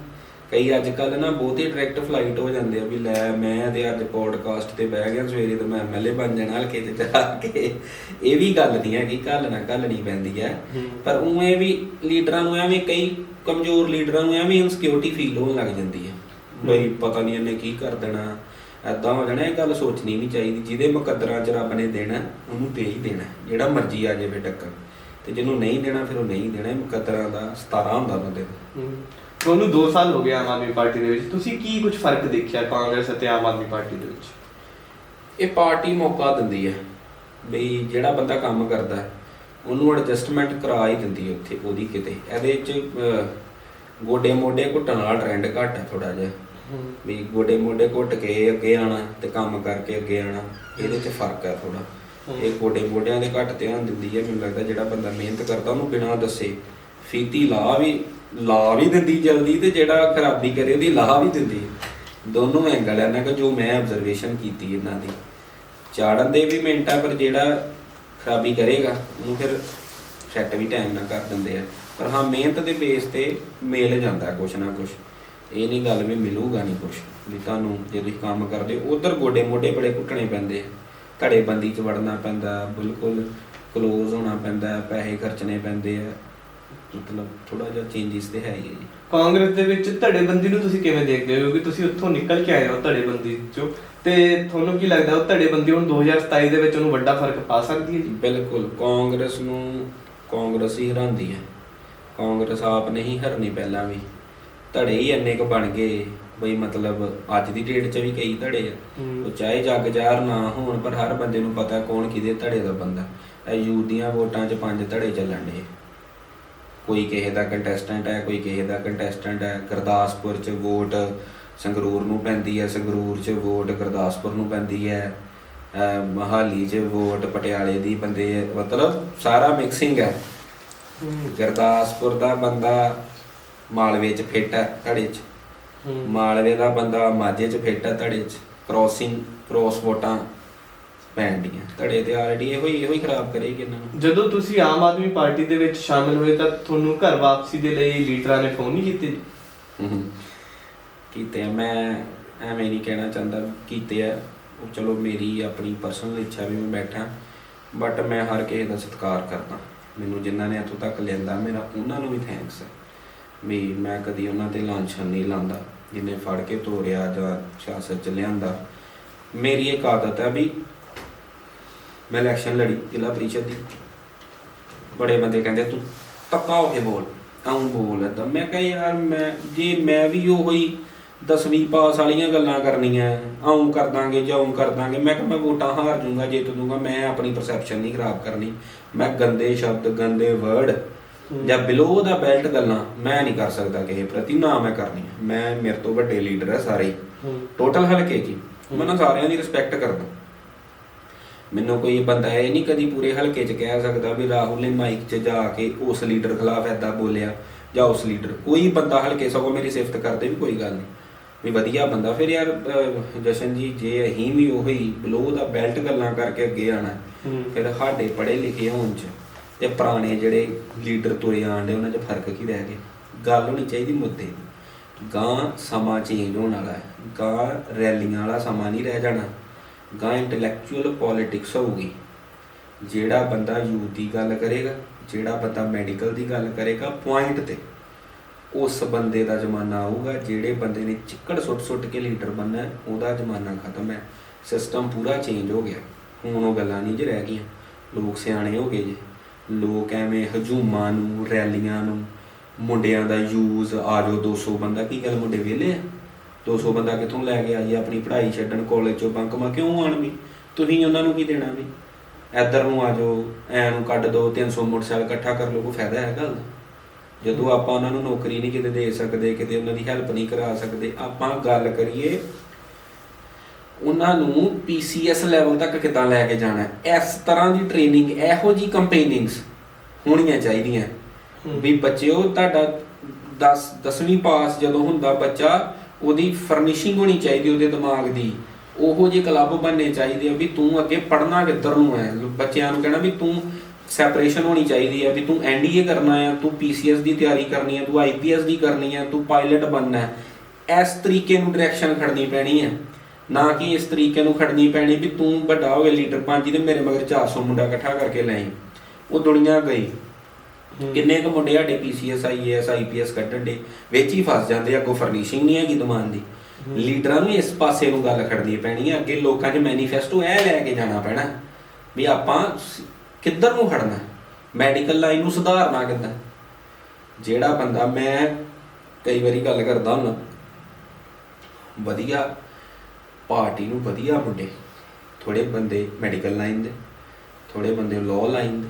ਕਈ ਅੱਜ ਕੱਲ ਨਾ ਬਹੁਤੀ ਡਾਇਰੈਕਟ ਫਲਾਈਟ ਹੋ ਜਾਂਦੇ ਆ ਵੀ ਲੈ ਮੈਂ ਤੇ ਅੱਜ ਪੋਡਕਾਸਟ ਤੇ ਬਹਿ ਗਿਆ ਸਵੇਰੇ ਤੇ ਮੈਂ ਐਮਐਲਏ ਬਣ ਜਾਣਾ ਹਲਕੇ ਤੇ ਜਾ ਕੇ। ਇਹ ਵੀ ਗੱਲ ਨਹੀਂ ਹੈ ਕਿ ਕੱਲ ਨਾ ਘੱਲਣੀ ਪੈਂਦੀ ਹੈ। ਪਰ ਉਵੇਂ ਵੀ ਲੀਡਰਾਂ ਨੂੰ ਐਵੇਂ ਕਈ ਕਮਜ਼ੋਰ ਲੀਡਰਾਂ ਨੂੰ ਐਵੇਂ ਇਨਸਿਕਿਉਰਿਟੀ ਫੀਲ ਹੋਣ ਲੱਗ ਜਾਂਦੀ ਹੈ। ਬਈ ਪਤਾ ਨਹੀਂ ਇਹਨੇ ਕੀ ਕਰ ਦੇਣਾ ਐਦਾਂ ਹੋ ਜਾਣਾ ਇਹ ਗੱਲ ਸੋਚਣੀ ਨਹੀਂ ਚਾਹੀਦੀ। ਜਿਹਦੇ ਮੁਕੱਦਰਾਂ 'ਚ ਰੱਬ ਨੇ ਦੇਣਾ ਉਹਨੂੰ ਦੇ ਹੀ ਦੇਣਾ ਜਿਹੜਾ ਮਰਜ਼ੀ ਆ ਜਾਵੇ ਟੱਕਰ ਤੇ ਜਿਹਨੂੰ ਨਹੀਂ ਦੇਣਾ ਫਿਰ ਉਹ ਨਹੀਂ ਦੇਣਾ। ਮੁਕੱਦਰਾਂ ਦਾ 17 ਹੁੰਦਾ ਬੰਦੇ ਦਾ। ਤੁਹਾਨੂੰ 2 ਸਾਲ ਹੋ ਗਏ ਆਮ ਆਦਮੀ ਪਾਰਟੀ ਦੇ ਵਿੱਚ। ਤੁਸੀਂ ਕੀ ਕੁਝ ਫ਼ਰਕ ਦੇਖਿਆ ਕਾਂਗਰਸ ਅਤੇ ਆਮ ਆਦਮੀ ਪਾਰਟੀ ਦੇ ਵਿੱਚ? ਇਹ ਪਾਰਟੀ ਮੌਕਾ ਦਿੰਦੀ ਹੈ ਬਈ ਜਿਹੜਾ ਬੰਦਾ ਕੰਮ ਕਰਦਾ ਹੈ, ਉਹਨੂੰ ਐਡਜਸਟਮੈਂਟ ਕਰਾ ਹੀ ਦਿੰਦੀ ਹੈ ਉੱਥੇ ਉਹਦੀ ਕਿਤੇ। ਇਹਦੇ 'ਚ ਅਹ, ਗੋਡੇ ਮੋਢੇ ਘੁੱਟਣ ਵਾਲਾ ਟ੍ਰੈਂਡ ਘੱਟ ਹੈ ਥੋੜਾ ਜਿਹਾ। ਵੀ ਗੋਡੇ ਮੋਢੇ ਘੁੱਟ ਕੇ ਅੱਗੇ ਆਣਾ ਤੇ ਕੰਮ ਕਰਕੇ ਅੱਗੇ ਆਣਾ ਇਹਦੇ 'ਚ ਫ਼ਰਕ ਹੈ ਥੋੜਾ ਇਹ ਗੋਡੇ ਮੋਢਿਆਂ ਦੇ ਘੱਟ ਧਿਆਨ ਦਿੰਦੀ ਹੈ। ਮੈਨੂੰ ਲੱਗਦਾ ਜਿਹੜਾ ਬੰਦਾ ਮਿਹਨਤ ਕਰਦਾ ਉਹਨੂੰ ਬਿਨਾਂ ਦੱਸੇ ਫੀਤੀ ਲਾ ਵੀ ਲਾ ਵੀ ਦਿੰਦੀ ਜਲਦੀ ਤੇ ਜਿਹੜਾ ਖਰਾਬੀ ਕਰੇ ਉਹਦੀ ਲਾ ਵੀ ਦਿੰਦੀ। ਦੋਨੋਂ ਐਂਗਲ ਹੈ ਨਾ ਕਿ ਜੋ ਮੈਂ ਆਬਜ਼ਰਵੇਸ਼ਨ ਕੀਤੀ ਇਹਨਾਂ ਦੀ। ਚਾੜਨ ਦੇ ਵੀ ਮਿੰਟ ਆ, ਪਰ ਜਿਹੜਾ ਖਰਾਬੀ ਕਰੇਗਾ, ਉਹਨੂੰ ਫਿਰ ਸੈੱਟ ਵੀ ਟਾਈਮ ਨਾਲ ਕਰ ਦਿੰਦੇ ਆ। ਪਰ ਹਾਂ, ਮਿਹਨਤ ਦੇ ਬੇਸ ਤੇ ਮਿਲ ਜਾਂਦਾ ਕੁਛ ਨਾ ਕੁਛ। ਇਹ ਨਹੀਂ ਗੱਲ ਵੀ ਮਿਲੂਗਾ ਨਹੀਂ ਕੁਛ, ਵੀ ਤੁਹਾਨੂੰ ਜੇ ਤੁਸੀਂ ਕੰਮ ਕਰਦੇ ਹੋ, ਉਧਰ ਗੋਡੇ ਮੋਢੇ ਬੜੇ ਘੁੱਟਣੇ ਪੈਂਦੇ ਆ। ਧੜੇ ਬੰਦੀ ਚ ਵੜਨਾ ਪੈਂਦਾ, ਬਿਲਕੁਲ ਕਲੋਜ਼ ਹੋਣਾ ਪੈਂਦਾ, ਪੈਸੇ ਖਰਚਣੇ ਪੈਂਦੇ ਆ। ਮਤਲਬ ਥੋੜਾ ਜਿਹਾ ਚੇਂਜਸ ਤੇ ਹੈ ਹੀ ਹੈ ਜੀ। ਕਾਂਗਰਸ ਦੇ ਵਿੱਚ ਧੜੇਬੰਦੀ ਨੂੰ ਤੁਸੀਂ ਕਿਵੇਂ ਦੇਖਦੇ ਹੋ? ਕਿ ਤੁਸੀਂ ਉੱਥੋਂ ਨਿਕਲ ਕੇ ਆਏ ਹੋ ਧੜੇਬੰਦੀ ਚੋਂ? ਤੇ ਤੁਹਾਨੂੰ ਕੀ ਲੱਗਦਾ ਉਹ ਧੜੇਬੰਦੀ ਹੁਣ 2027 ਦੇ ਵਿੱਚ ਉਹਨੂੰ ਵੱਡਾ ਫ਼ਰਕ ਪਾ ਸਕਦੀ ਹੈ ਜੀ? ਬਿਲਕੁਲ। ਕਾਂਗਰਸ ਨੂੰ ਕਾਂਗਰਸ ਹੀ ਹਰਾਉਂਦੀ ਹੈ। ਕਾਂਗਰਸ ਆਪ ਨਹੀਂ ਹਰਨੀ ਪਹਿਲਾਂ ਵੀ। ਧੜੇ ਹੀ ਇੰਨੇ ਕੁ ਬਣ ਗਏ। ਬਈ ਮਤਲਬ ਅੱਜ ਦੀ ਡੇਟ 'ਚ ਵੀ ਕਈ ਧੜੇ ਆ। ਉਹ ਚਾਹੇ ਜੱਗ ਜ਼ਾਹਰ ਨਾ ਹੋਣ ਪਰ ਹਰ ਬੰਦੇ ਨੂੰ ਪਤਾ ਕੌਣ ਕਿਹਦੇ ਧੜੇ ਦਾ ਬੰਦਾ। ਇਹ ਯੂਥ ਦੀਆਂ ਵੋਟਾਂ 'ਚ ਪੰਜ ਧੜੇ ਚੱਲਣ ਡੇ ਕੋਈ ਕਿਸੇ ਦਾ ਕੰਟੈਸਟੈਂਟ ਹੈ ਕੋਈ ਕਿਸੇ ਦਾ ਕੰਟੈਸਟੈਂਟ ਹੈ ਗੁਰਦਾਸਪੁਰ 'ਚ ਵੋਟ ਸੰਗਰੂਰ ਨੂੰ ਪੈਂਦੀ ਹੈ ਸੰਗਰੂਰ 'ਚ ਵੋਟ ਗੁਰਦਾਸਪੁਰ ਨੂੰ ਪੈਂਦੀ ਹੈ ਮਹਾਲੀ 'ਚ ਵੋਟ ਪਟਿਆਲੇ ਦੀ ਬੰਦੇ। ਮਤਲਬ ਸਾਰਾ ਮਿਕਸਿੰਗ ਹੈ ਗੁਰਦਾਸਪੁਰ ਦਾ ਬੰਦਾ ਮਾਲਵੇ 'ਚ ਫਿੱਟ ਹੈ ਧੜੇ 'ਚ। ਮਾਲਵੇ ਦਾ ਬੰਦਾ ਮਾਝੇ 'ਚ ਫਿੱਟ ਹੈ ਧੜੇ 'ਚ ਕ੍ਰੋਸਿੰਗ ਕ੍ਰੋਸ ਵੋਟਾਂ ਪੈਂਦੀਆਂ ਧੜੇ ਤੇ ਆਲਰੇਡੀ ਇਹੋ ਹੀ ਇਹੋ ਹੀ ਖਰਾਬ ਕਰੇਗੀ ਇਹਨਾਂ ਨੂੰ। ਜਦੋਂ ਤੁਸੀਂ ਆਮ ਆਦਮੀ ਪਾਰਟੀ ਦੇ ਵਿੱਚ ਸ਼ਾਮਿਲ ਹੋਏ ਤਾਂ ਤੁਹਾਨੂੰ ਘਰ ਵਾਪਸੀ ਦੇ ਲਈ ਲੀਡਰਾਂ ਨੇ ਫੋਨ ਨਹੀਂ ਕੀਤੇ? ਹਮ। ਕੀਤੇ ਆ। ਮੈਂ ਐਵੇਂ ਨਹੀਂ ਕਹਿਣਾ ਚਾਹੁੰਦਾ ਵੀ ਕੀਤੇ ਆ। ਉਹ ਚਲੋ ਮੇਰੀ ਆਪਣੀ ਪਰਸਨਲ ਇੱਛਾ ਵੀ ਮੈਂ ਬੈਠਾ। ਬਟ ਮੈਂ ਹਰ ਕਿਸੇ ਦਾ ਸਤਿਕਾਰ ਕਰਦਾ। ਮੈਨੂੰ ਜਿਨ੍ਹਾਂ ਨੇ ਇੱਥੋਂ ਤੱਕ ਲਿਆਂਦਾ ਮੇਰਾ ਉਹਨਾਂ ਨੂੰ ਵੀ ਥੈਂਕਸ ਹੈ ਵੀ ਮੈਂ ਕਦੀ ਉਹਨਾਂ ਤੇ ਲਾਂਛਨ ਨਹੀਂ ਲਾਂਦਾ। ਜਿੰਨੇ ਫੜ ਕੇ ਤੋਰਿਆ ਜਾਂ ਸਿਆਸਤ ਚ ਲਿਆਂਦਾ। ਮੇਰੀ ਇੱਕ ਆਦਤ ਹੈ ਵੀ ਮੈਂ ਇਲੈਕਸ਼ਨ ਲੜੀ ਜ਼ਿਲ੍ਹਾ ਪ੍ਰੀਸ਼ਦ ਦੀ। ਬੜੇ ਬੰਦੇ ਕਹਿੰਦੇ ਤੂੰ ਤੱਕਾ ਹੋ ਕੇ ਬੋਲ ਆਉਂ ਬੋਲ ਏਦਾਂ ਮੈਂ ਕਿਹਾ ਯਾਰ ਮੈਂ ਜੇ ਮੈਂ ਵੀ ਉਹ ਦਸਵੀਂ ਪਾਸ ਵਾਲੀਆਂ ਗੱਲਾਂ ਕਰਨੀਆਂ ਆਉਂ ਕਰ ਦਾਂਗੇ ਜਾਂ ਆਉਂ ਕਰ ਦਾਂਗੇ ਮੈਂ ਕਿਹਾ ਮੈਂ ਵੋਟਾਂ ਹਾਰ ਜੂੰਗਾ ਜਿੱਤ ਦੂੰਗਾ ਮੈਂ ਆਪਣੀ ਪਰਸੈਪਸ਼ਨ ਨਹੀਂ ਖਰਾਬ ਕਰਨੀ। ਮੈਂ ਗੰਦੇ ਸ਼ਬਦ ਗੰਦੇ ਵਰਡ ਜਾਂ ਬਿਲੋ ਦਾ ਬੈਲਟ ਗੱਲਾਂ ਮੈਂ ਨਹੀਂ ਕਰ ਸਕਦਾ ਕਿਸੇ ਪ੍ਰਤੀ ਨਾ ਮੈਂ ਕਰਨੀ ਮੈਂ ਮੇਰੇ ਤੋਂ ਵੱਡੇ ਲੀਡਰ ਹੈ ਸਾਰੇ। ਟੋਟਲ ਹਲਕੇ ਕੀ ਮੈਂ ਨਾ ਸਾਰਿਆਂ ਦੀ ਰਿਸਪੈਕਟ ਕਰਦਾ। ਮੈਨੂੰ ਕੋਈ ਬੰਦਾ ਇਹ ਨਹੀਂ ਕਦੀ ਪੂਰੇ ਹਲਕੇ 'ਚ ਕਹਿ ਸਕਦਾ ਵੀ ਰਾਹੁਲ ਨੇ ਮਾਈਕ 'ਚ ਜਾ ਕੇ ਉਸ ਲੀਡਰ ਖਿਲਾਫ ਐਦਾਂ ਬੋਲਿਆ ਜਾਂ ਉਸ ਲੀਡਰ। ਕੋਈ ਬੰਦਾ ਹਲਕੇ ਸਗੋਂ ਮੇਰੀ ਸਿਫਤ ਕਰਦੇ ਵੀ ਕੋਈ ਗੱਲ ਨਹੀਂ। ਵੀ ਵਧੀਆ ਬੰਦਾ ਫਿਰ ਯਾਰ ਜਸ਼ਨ ਜੀ ਜੇ ਅਸੀਂ ਵੀ ਉਹੀ ਬਲੋ ਦਾ ਬੈਲਟ ਗੱਲਾਂ ਕਰਕੇ ਅੱਗੇ ਆਣਾ। ਫਿਰ ਸਾਡੇ ਪੜ੍ਹੇ ਲਿਖੇ ਹੋਣ 'ਚ ਤੇ ਪੁਰਾਣੇ ਜਿਹੜੇ ਲੀਡਰ ਤੁਰੇ ਆਂਦੇ ਉਹਨਾਂ 'ਚ ਫ਼ਰਕ ਕੀ ਰਹਿ ਗਿਆ? ਗੱਲ ਹੋਣੀ ਚਾਹੀਦੀ ਮੁੱਦੇ ਦੀ। ਗਾਂ ਸਮਾਂ ਚੇਂਜ ਹੋਣ ਵਾਲਾ ਹੈ। ਗਾਂ ਰੈਲੀਆਂ ਵਾਲਾ ਸਮਾਂ ਨਹੀਂ ਰਹਿ ਜਾਣਾ। ਗਾਂ ਇੰਟੈਲੈਕਚੁਅਲ ਪੋਲਿਟਿਕਸ ਹੋਊਗੀ। ਜਿਹੜਾ ਬੰਦਾ ਯੂਥ ਦੀ ਗੱਲ ਕਰੇਗਾ, ਜਿਹੜਾ ਬੰਦਾ ਮੈਡੀਕਲ ਦੀ ਗੱਲ ਕਰੇਗਾ ਪੁਆਇੰਟ ਤੇ, ਉਸ ਬੰਦੇ ਦਾ ਜ਼ਮਾਨਾ ਆਊਗਾ, ਜਿਹੜੇ ਬੰਦੇ ਨੇ ਚਿੱਕੜ ਸੁੱਟ-ਸੁੱਟ ਕੇ ਲੀਡਰ ਬਣਨਾ ਉਹਦਾ ਜ਼ਮਾਨਾ ਖਤਮ ਹੈ। ਸਿਸਟਮ ਪੂਰਾ ਚੇਂਜ ਹੋ ਗਿਆ। ਹੁਣ ਉਹ ਗੱਲਾਂ ਨਹੀਂ ਜੇ ਰਹਿ ਗਈਆਂ। ਲੋਕ ਸਿਆਣੇ ਹੋ ਗਏ ਜੇ। ਲੋਕ ਐਵੇਂ ਹਜੂਮਾਂ ਨੂੰ, ਰੈਲੀਆਂ ਨੂੰ, ਮੁੰਡਿਆਂ ਦਾ ਯੂਜ਼ ਆ ਜਾਓ 200 ਬੰਦਾ ਕੀ ਗੱਲ ਮੁੰਡੇ ਵਿਹਲੇ ਆ? 200 ਬੰਦਾ ਕਿੱਥੋਂ ਲੈ ਕੇ ਆਈਏ ਆਪਣੀ ਪੜ੍ਹਾਈ ਛੱਡਣ ਕਾਲਜ ਚੋਂ ਬੰਕ ਕਿਉਂ ਆਣ ਵੀ ਤੁਸੀਂ ਉਹਨਾਂ ਨੂੰ ਕੀ ਦੇਣਾ ਵੀ? ਇੱਧਰ ਨੂੰ ਆ ਜਾਓ, ਐ ਨੂੰ ਕੱਢ ਦਿਓ 300 ਮੋਟਰਸਾਈਕਲ ਇਕੱਠਾ ਕਰ ਲਓ, ਕੋਈ ਫਾਇਦਾ ਹੈ ਗੱਲ ਜਦੋਂ ਆਪਾਂ ਉਹਨਾਂ ਨੂੰ ਨੌਕਰੀ ਨਹੀਂ ਕਿਤੇ ਦੇ ਸਕਦੇ, ਕਿਤੇ ਉਹਨਾਂ ਦੀ ਹੈਲਪ ਨਹੀਂ ਕਰਾ ਸਕਦੇ, ਆਪਾਂ ਗੱਲ ਕਰੀਏ, ਉਹਨਾਂ ਨੂੰ PCS ਲੈਵਲ ਤੱਕ ਕਿੱਦਾਂ ਲੈ ਕੇ ਜਾਣਾ ਇਸ ਤਰ੍ਹਾਂ ਦੀ ਟ੍ਰੇਨਿੰਗ ਇਹੋ ਜੀ ਕੰਪੇਨਿੰਗਸ ਹੋਣੀਆਂ ਚਾਹੀਦੀਆਂ। ਵੀ ਬੱਚਿਓ, ਤੁਹਾਡਾ 10 10ਵੀਂ ਪਾਸ ਜਦੋਂ ਹੁੰਦਾ ਬੱਚਾ ਉਹਦੀ ਫਰਨਿਸ਼ਿੰਗ ਹੋਣੀ ਚਾਹੀਦੀ ਉਹਦੇ ਦਿਮਾਗ ਦੀ। ਉਹੋ ਜਿਹੇ ਕਲੱਬ ਬਣਨੇ ਚਾਹੀਦੇ ਆ ਵੀ ਤੂੰ ਅੱਗੇ ਪੜ੍ਹਨਾ ਕਿੱਧਰ ਨੂੰ ਹੈ। ਬੱਚਿਆਂ ਨੂੰ ਕਹਿਣਾ ਵੀ ਤੂੰ ਸੈਪਰੇਸ਼ਨ ਹੋਣੀ ਚਾਹੀਦੀ ਹੈ ਵੀ ਤੂੰ ਐਨਡੀਏ ਕਰਨਾ ਹੈ ਤੂੰ ਪੀਸੀਐਸ ਦੀ ਤਿਆਰੀ ਕਰਨੀ ਹੈ ਤੂੰ ਆਈਪੀਐਸ ਦੀ ਕਰਨੀ ਹੈ ਤੂੰ ਪਾਇਲਟ ਬਣਨਾ ਹੈ ਇਸ ਤਰੀਕੇ ਨੂੰ ਡਾਇਰੈਕਸ਼ਨ ਖੜਨੀ ਪੈਣੀ ਹੈ ਨਾ ਕਿ ਇਸ ਤਰੀਕੇ ਨੂੰ ਖੜਨੀ ਪੈਣੀ ਵੀ ਤੂੰ ਵੱਡਾ ਹੋ ਗਿਆ ਲੀਡਰ ਪੰਜ ਤੇ ਮੇਰੇ ਮਗਰ 400 ਮੁੰਡਾ ਇਕੱਠਾ ਕਰਕੇ ਲੈ ਉਹ ਦੁਨੀਆ ਗਈ। ਕਿੰਨੇ ਕੁ ਮੁੰਡੇ ਸਾਡੇ ਪੀਸੀਐਸ ਆਈਏਐਸ ਆਈਪੀਐਸ ਕੱਢਣ ਦੇ ਵਿੱਚ ਹੀ ਫਸ ਜਾਂਦੇ ਆ ਅੱਗੋਂ ਫਰਨਿਸ਼ਿੰਗ ਨਹੀਂ ਹੈਗੀ ਦੁਕਾਨ ਦੀ। ਲੀਡਰਾਂ ਨੂੰ ਇਸ ਪਾਸੇ ਨੂੰ ਗੱਲ ਖੜਨੀ ਪੈਣੀ ਹੈ ਅੱਗੇ ਲੋਕਾਂ 'ਚ ਮੈਨੀਫੈਸਟੋ ਇਹ ਲੈ ਕੇ ਜਾਣਾ ਪੈਣਾ ਵੀ ਆਪਾਂ ਕਿੱਧਰ ਨੂੰ ਖੜਨਾ? ਮੈਡੀਕਲ ਲਾਈਨ ਨੂੰ ਸੁਧਾਰਨਾ ਕਿੱਦਾਂ? ਜਿਹੜਾ ਬੰਦਾ ਮੈਂ ਕਈ ਵਾਰੀ ਗੱਲ ਕਰਦਾ ਹੁੰਦਾ ਵਧੀਆ ਪਾਰਟੀ ਨੂੰ ਵਧੀਆ ਮੁੰਡੇ ਥੋੜੇ ਬੰਦੇ ਮੈਡੀਕਲ ਲਾਈਨ ਦੇ ਥੋੜੇ ਬੰਦੇ ਲਾਅ ਲਾਈਨ ਦੇ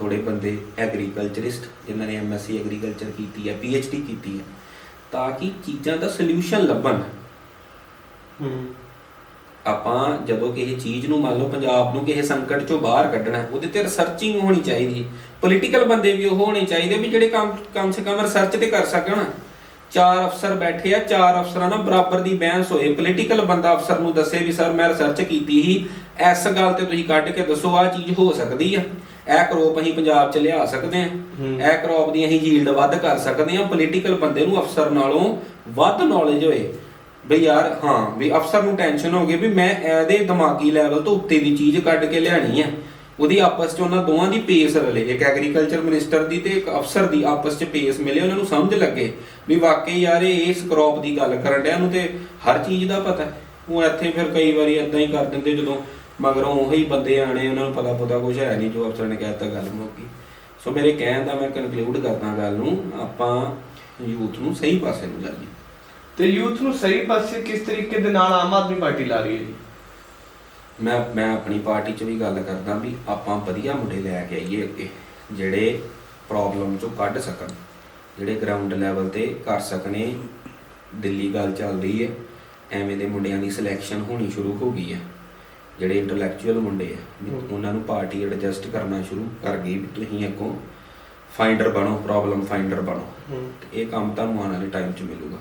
ਥੋੜੇ ਬੰਦੇ ਐਗਰੀਕਲਚਰਿਸਟ ਜਿਨ੍ਹਾਂ ਨੇ ਐਮਐਸਸੀ ਐਗਰੀਕਲਚਰ ਕੀਤੀ ਹੈ ਪੀਐਚਡੀ ਕੀਤੀ ਹੈ ਤਾਂ ਕਿ ਚੀਜ਼ਾਂ ਦਾ ਸੋਲੂਸ਼ਨ ਲੱਭਣ। ਹੂੰ। ਆਪਾਂ ਜਦੋਂ ਕਿਸੇ ਚੀਜ਼ ਨੂੰ ਮੰਨ ਲਓ ਪੰਜਾਬ ਨੂੰ ਕਿਸੇ ਸੰਕਟ ਚੋਂ ਬਾਹਰ ਕੱਢਣਾ ਉਹਦੇ ਤੇ ਰਿਸਰਚਿੰਗ ਹੋਣੀ ਚਾਹੀਦੀ ਪੋਲੀਟੀਕਲ ਬੰਦੇ ਵੀ ਉਹ ਹੋਣੇ ਚਾਹੀਦੇ ਵੀ ਜਿਹੜੇ ਕੰਮ ਕਮ ਸੇ ਕਮ ਰਿਸਰਚ ਤੇ ਕਰ ਸਕਣ। ਚਾਰ ਅਫਸਰ ਬੈਠੇ ਆ ਚਾਰ ਅਫਸਰਾਂ ਨਾਲ ਬਰਾਬਰ ਦੀ ਬਹਿਸ ਹੋਏ। ਪੋਲੀਟੀਕਲ ਬੰਦਾ ਅਫਸਰ ਨੂੰ ਦੱਸੇ ਵੀ ਸਰ ਮੈਂ ਰਿਸਰਚ ਕੀਤੀ ਸੀ ਇਸ ਗੱਲ ਤੇ ਤੁਸੀਂ ਕੱਢ ਕੇ ਦੱਸੋ ਆ ਚੀਜ਼ ਹੋ ਸਕਦੀ ਆ। ਇਹ ਕਰੋਪ ਅਸੀਂ ਪੰਜਾਬ ਚ ਲਿਆ ਸਕਦੇ ਆ ਹੂੰ। ਇਹ ਕਰੋਪ ਦੀ ਅਸੀਂ ਯੀਲਡ ਵੱਧ ਕਰ ਸਕਦੇ ਆ ਪੋਲੀਟੀਕਲ ਬੰਦੇ ਨੂੰ ਅਫਸਰ ਨਾਲੋਂ ਵੱਧ ਨੌਲੇਜ ਹੋਏ। ਵੀ ਯਾਰ ਹਾਂ ਵੀ ਅਫਸਰ ਨੂੰ ਟੈਨਸ਼ਨ ਹੋ ਗਈ ਵੀ ਮੈਂ ਇਹਦੇ ਦਿਮਾਗੀ ਲੈਵਲ ਤੋਂ ਉੱਤੇ ਦੀ ਚੀਜ਼ ਕੱਢ ਕੇ ਲਿਆਣੀ ਆ। ਉਹਦੀ ਆਪਸ 'ਚ ਉਹਨਾਂ ਦੋਵਾਂ ਦੀ ਪੇਸ ਰਲੇ। ਇੱਕ ਐਗਰੀਕਲਚਰ ਮਿਨਿਸਟਰ ਦੀ ਤੇ ਇੱਕ ਅਫਸਰ ਦੀ ਆਪਸ 'ਚ ਪੇਸ ਮਿਲੇ ਉਹਨਾਂ ਨੂੰ ਸਮਝ ਲੱਗੇ। ਵੀ ਵਾਕਈ ਯਾਰ ਇਹ ਇਸ ਕ੍ਰੌਪ ਦੀ ਗੱਲ ਕਰਨ ਡਿਆ। ਨੂੰ ਤੇ ਹਰ ਚੀਜ਼ ਦਾ ਪਤਾ। ਹੈ। ਉਹ ਇੱਥੇ ਫਿਰ ਕਈ ਵਾਰੀ ਇਦਾਂ ਹੀ ਕਰ ਦਿੰਦੇ ਜਦੋਂ ਮਗਰੋਂ ਉਹੀ ਬੰਦੇ ਆਣੇ ਉਹਨਾਂ ਨੂੰ ਪਤਾ ਪਤਾ ਕੁਝ ਹੈ ਨਹੀਂ ਜੋ ਅਫਸਰ ਨੇ ਕਹਿਤਾ ਗੱਲ ਮੁੱਕੀ ਸੋ ਮੇਰੇ ਕਹਿਣ ਦਾ ਮੈਂ ਕਨਕਲੂਡ ਕਰਦਾ ਗੱਲ ਨੂੰ ਆਪਾਂ ਯੂਥ ਨੂੰ ਸਹੀ ਪਾਸੇ ਨੂੰ ਲਾਈਏ ਤੇ ਯੂਥ ਨੂੰ ਸਹੀ ਪਾਸੇ ਕਿਸ ਤਰੀਕੇ ਦੇ ਨਾਲ ਆਮ ਆਦਮੀ ਪਾਰਟੀ ਲਾ ਰਹੀ ਹੈ ਜੀ? ਮੈਂ ਮੈਂ ਆਪਣੀ ਪਾਰਟੀ 'ਚ ਵੀ ਗੱਲ ਕਰਦਾ ਵੀ ਆਪਾਂ ਵਧੀਆ ਮੁੰਡੇ ਲੈ ਕੇ ਆਈਏ ਅੱਗੇ ਜਿਹੜੇ ਪ੍ਰੋਬਲਮ 'ਚੋਂ ਕੱਢ ਸਕਣ ਜਿਹੜੇ ਗਰਾਊਂਡ ਲੈਵਲ ਤੇ ਕਰ ਸਕਣੇ। ਦਿੱਲੀ ਗੱਲ ਚੱਲ ਰਹੀ ਹੈ ਐਵੇਂ ਦੇ ਮੁੰਡਿਆਂ ਦੀ ਸਿਲੈਕਸ਼ਨ ਹੋਣੀ ਸ਼ੁਰੂ ਹੋ ਗਈ ਹੈ। ਜਿਹੜੇ ਇੰਟੈਲੈਕਚੁਅਲ ਮੁੰਡੇ ਆ। ਉਹਨਾਂ ਨੂੰ ਪਾਰਟੀ ਐਡਜਸਟ ਕਰਨਾ ਸ਼ੁਰੂ ਕਰ ਗਈ ਵੀ ਤੁਸੀਂ ਅੱਗੋਂ ਫਾਈਂਡਰ ਬਣੋ ਪ੍ਰੋਬਲਮ ਫਾਈਂਡਰ ਬਣੋ। ਇਹ ਕੰਮ ਤੁਹਾਨੂੰ ਆਉਣ ਵਾਲੇ ਟਾਈਮ 'ਚ ਮਿਲੂਗਾ।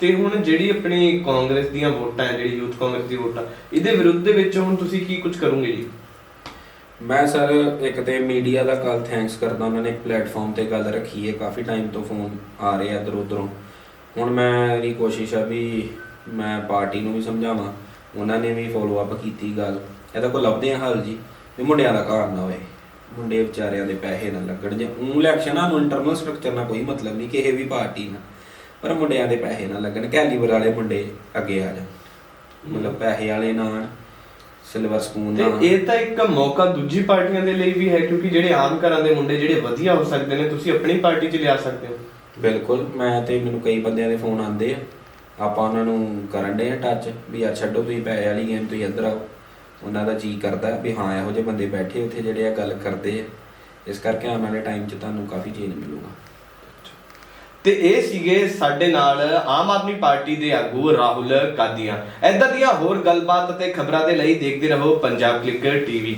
ਤੇ ਹੁਣ ਜਿਹੜੀ ਆਪਣੀ ਕਾਂਗਰਸ ਦੀਆਂ ਵੋਟਾਂ ਹੈ ਜਿਹੜੀ ਯੂਥ ਕਾਂਗਰਸ ਦੀ ਵੋਟਾਂ ਇਹਦੇ ਵਿਰੁੱਧ ਦੇ ਵਿੱਚ ਹੁਣ ਤੁਸੀਂ ਕੀ ਕੁਝ ਕਰੋਗੇ ਜੀ? ਮੈਂ ਸਰ ਇੱਕ ਤੇ ਮੀਡੀਆ ਦਾ ਕੱਲ ਥੈਂਕਸ ਕਰਦਾ ਉਹਨਾਂ ਨੇ ਇੱਕ ਪਲੇਟਫਾਰਮ ਤੇ ਗੱਲ ਰੱਖੀ ਹੈ ਕਾਫੀ ਟਾਈਮ ਤੋਂ ਫੋਨ ਆ ਰਹੇ ਆ ਇੱਧਰ ਉੱਧਰੋਂ। ਹੁਣ ਮੈਂ ਮੇਰੀ ਕੋਸ਼ਿਸ਼ ਆ ਵੀ ਮੈਂ ਪਾਰਟੀ ਨੂੰ ਵੀ ਸਮਝਾਵਾਂ। ਉਹਨਾਂ ਨੇ ਵੀ ਫੋਲੋ ਅਪ ਕੀਤੀ ਗੱਲ। ਇਹਦਾ ਕੋਈ ਲੱਭਦੇ ਆ ਹੱਲ ਜੀ ਵੀ ਮੁੰਡਿਆਂ ਦਾ ਘਰ ਨਾ ਹੋਏ। ਮੁੰਡੇ ਵਿਚਾਰਿਆਂ ਦੇ ਪੈਸੇ ਨਾ ਲੱਗਣ ਜੇ। ਉਹ ਇਲੈਕਸ਼ਨਾਂ ਨੂੰ ਇੰਟਰਨਲ ਸਟਰਕਚਰ ਨਾਲ ਕੋਈ ਮਤਲਬ ਨਹੀਂ ਕਿਸੇ ਵੀ ਪਾਰਟੀ ਨਾਲ। ਪਰ ਮੁੰਡਿਆਂ ਦੇ ਪੈਸੇ ਨਾ ਲੱਗਣ ਕੈਲੀਬਰ ਵਾਲੇ ਮੁੰਡੇ ਅੱਗੇ ਆ ਜਾਣ। ਮਤਲਬ ਪੈਸੇ ਵਾਲੇ ਨਾ ਸਿਲਵਰ ਸਪੂਨ ਤੇ ਨਾਲ ਇਹ ਤਾਂ ਇੱਕ ਮੌਕਾ ਦੂਜੀ ਪਾਰਟੀਆਂ ਦੇ ਲਈ ਵੀ ਹੈ ਕਿਉਂਕਿ ਜਿਹੜੇ ਆਮ ਘਰਾਂ ਦੇ ਮੁੰਡੇ ਜਿਹੜੇ ਵਧੀਆ ਹੋ ਸਕਦੇ ਨੇ ਤੁਸੀਂ ਆਪਣੀ ਪਾਰਟੀ 'ਚ ਲਿਆ ਸਕਦੇ ਹੋ। ਬਿਲਕੁਲ ਮੈਂ ਤੇ ਮੈਨੂੰ ਕਈ ਬੰਦਿਆਂ ਦੇ ਫੋਨ ਆਉਂਦੇ ਆ। ਆਪਾਂ ਉਹਨਾਂ ਨੂੰ ਕਰਨ ਦੇ ਆ ਟੱਚ ਵੀ ਆ ਛੱਡੋ, ਤੁਸੀਂ ਪੈਸੇ ਵਾਲੀ ਗੇਮ ਤੁਸੀਂ ਇੱਧਰ ਆਓ। ਉਹਨਾਂ ਦਾ ਜੀ ਕਰਦਾ ਵੀ ਹਾਂ, ਇਹੋ ਜਿਹੇ ਬੰਦੇ ਬੈਠੇ ਉੱਥੇ ਜਿਹੜੇ ਆ ਗੱਲ ਕਰਦੇ ਆ। ਇਸ ਕਰਕੇ ਆਉਣ ਵਾਲੇ ਟਾਈਮ 'ਚ ਤੁਹਾਨੂੰ ਕਾਫੀ ਚੇਂਜ ਮਿਲੂਗਾ। ਤੇ ਇਹ ਸੀਗੇ ਸਾਡੇ ਨਾਲ ਆਮ ਆਦਮੀ ਪਾਰਟੀ ਦੇ ਆਗੂ ਰਾਹੁਲ ਕਾਦੀਆਂ। ਐਦਾਂ ਦੀਆਂ ਹੋਰ ਗੱਲਬਾਤ ਅਤੇ ਖਬਰਾਂ ਦੇ ਲਈ ਦੇਖਦੇ ਰਹੋ ਪੰਜਾਬ ਕਲਿੱਕ ਟੀਵੀ।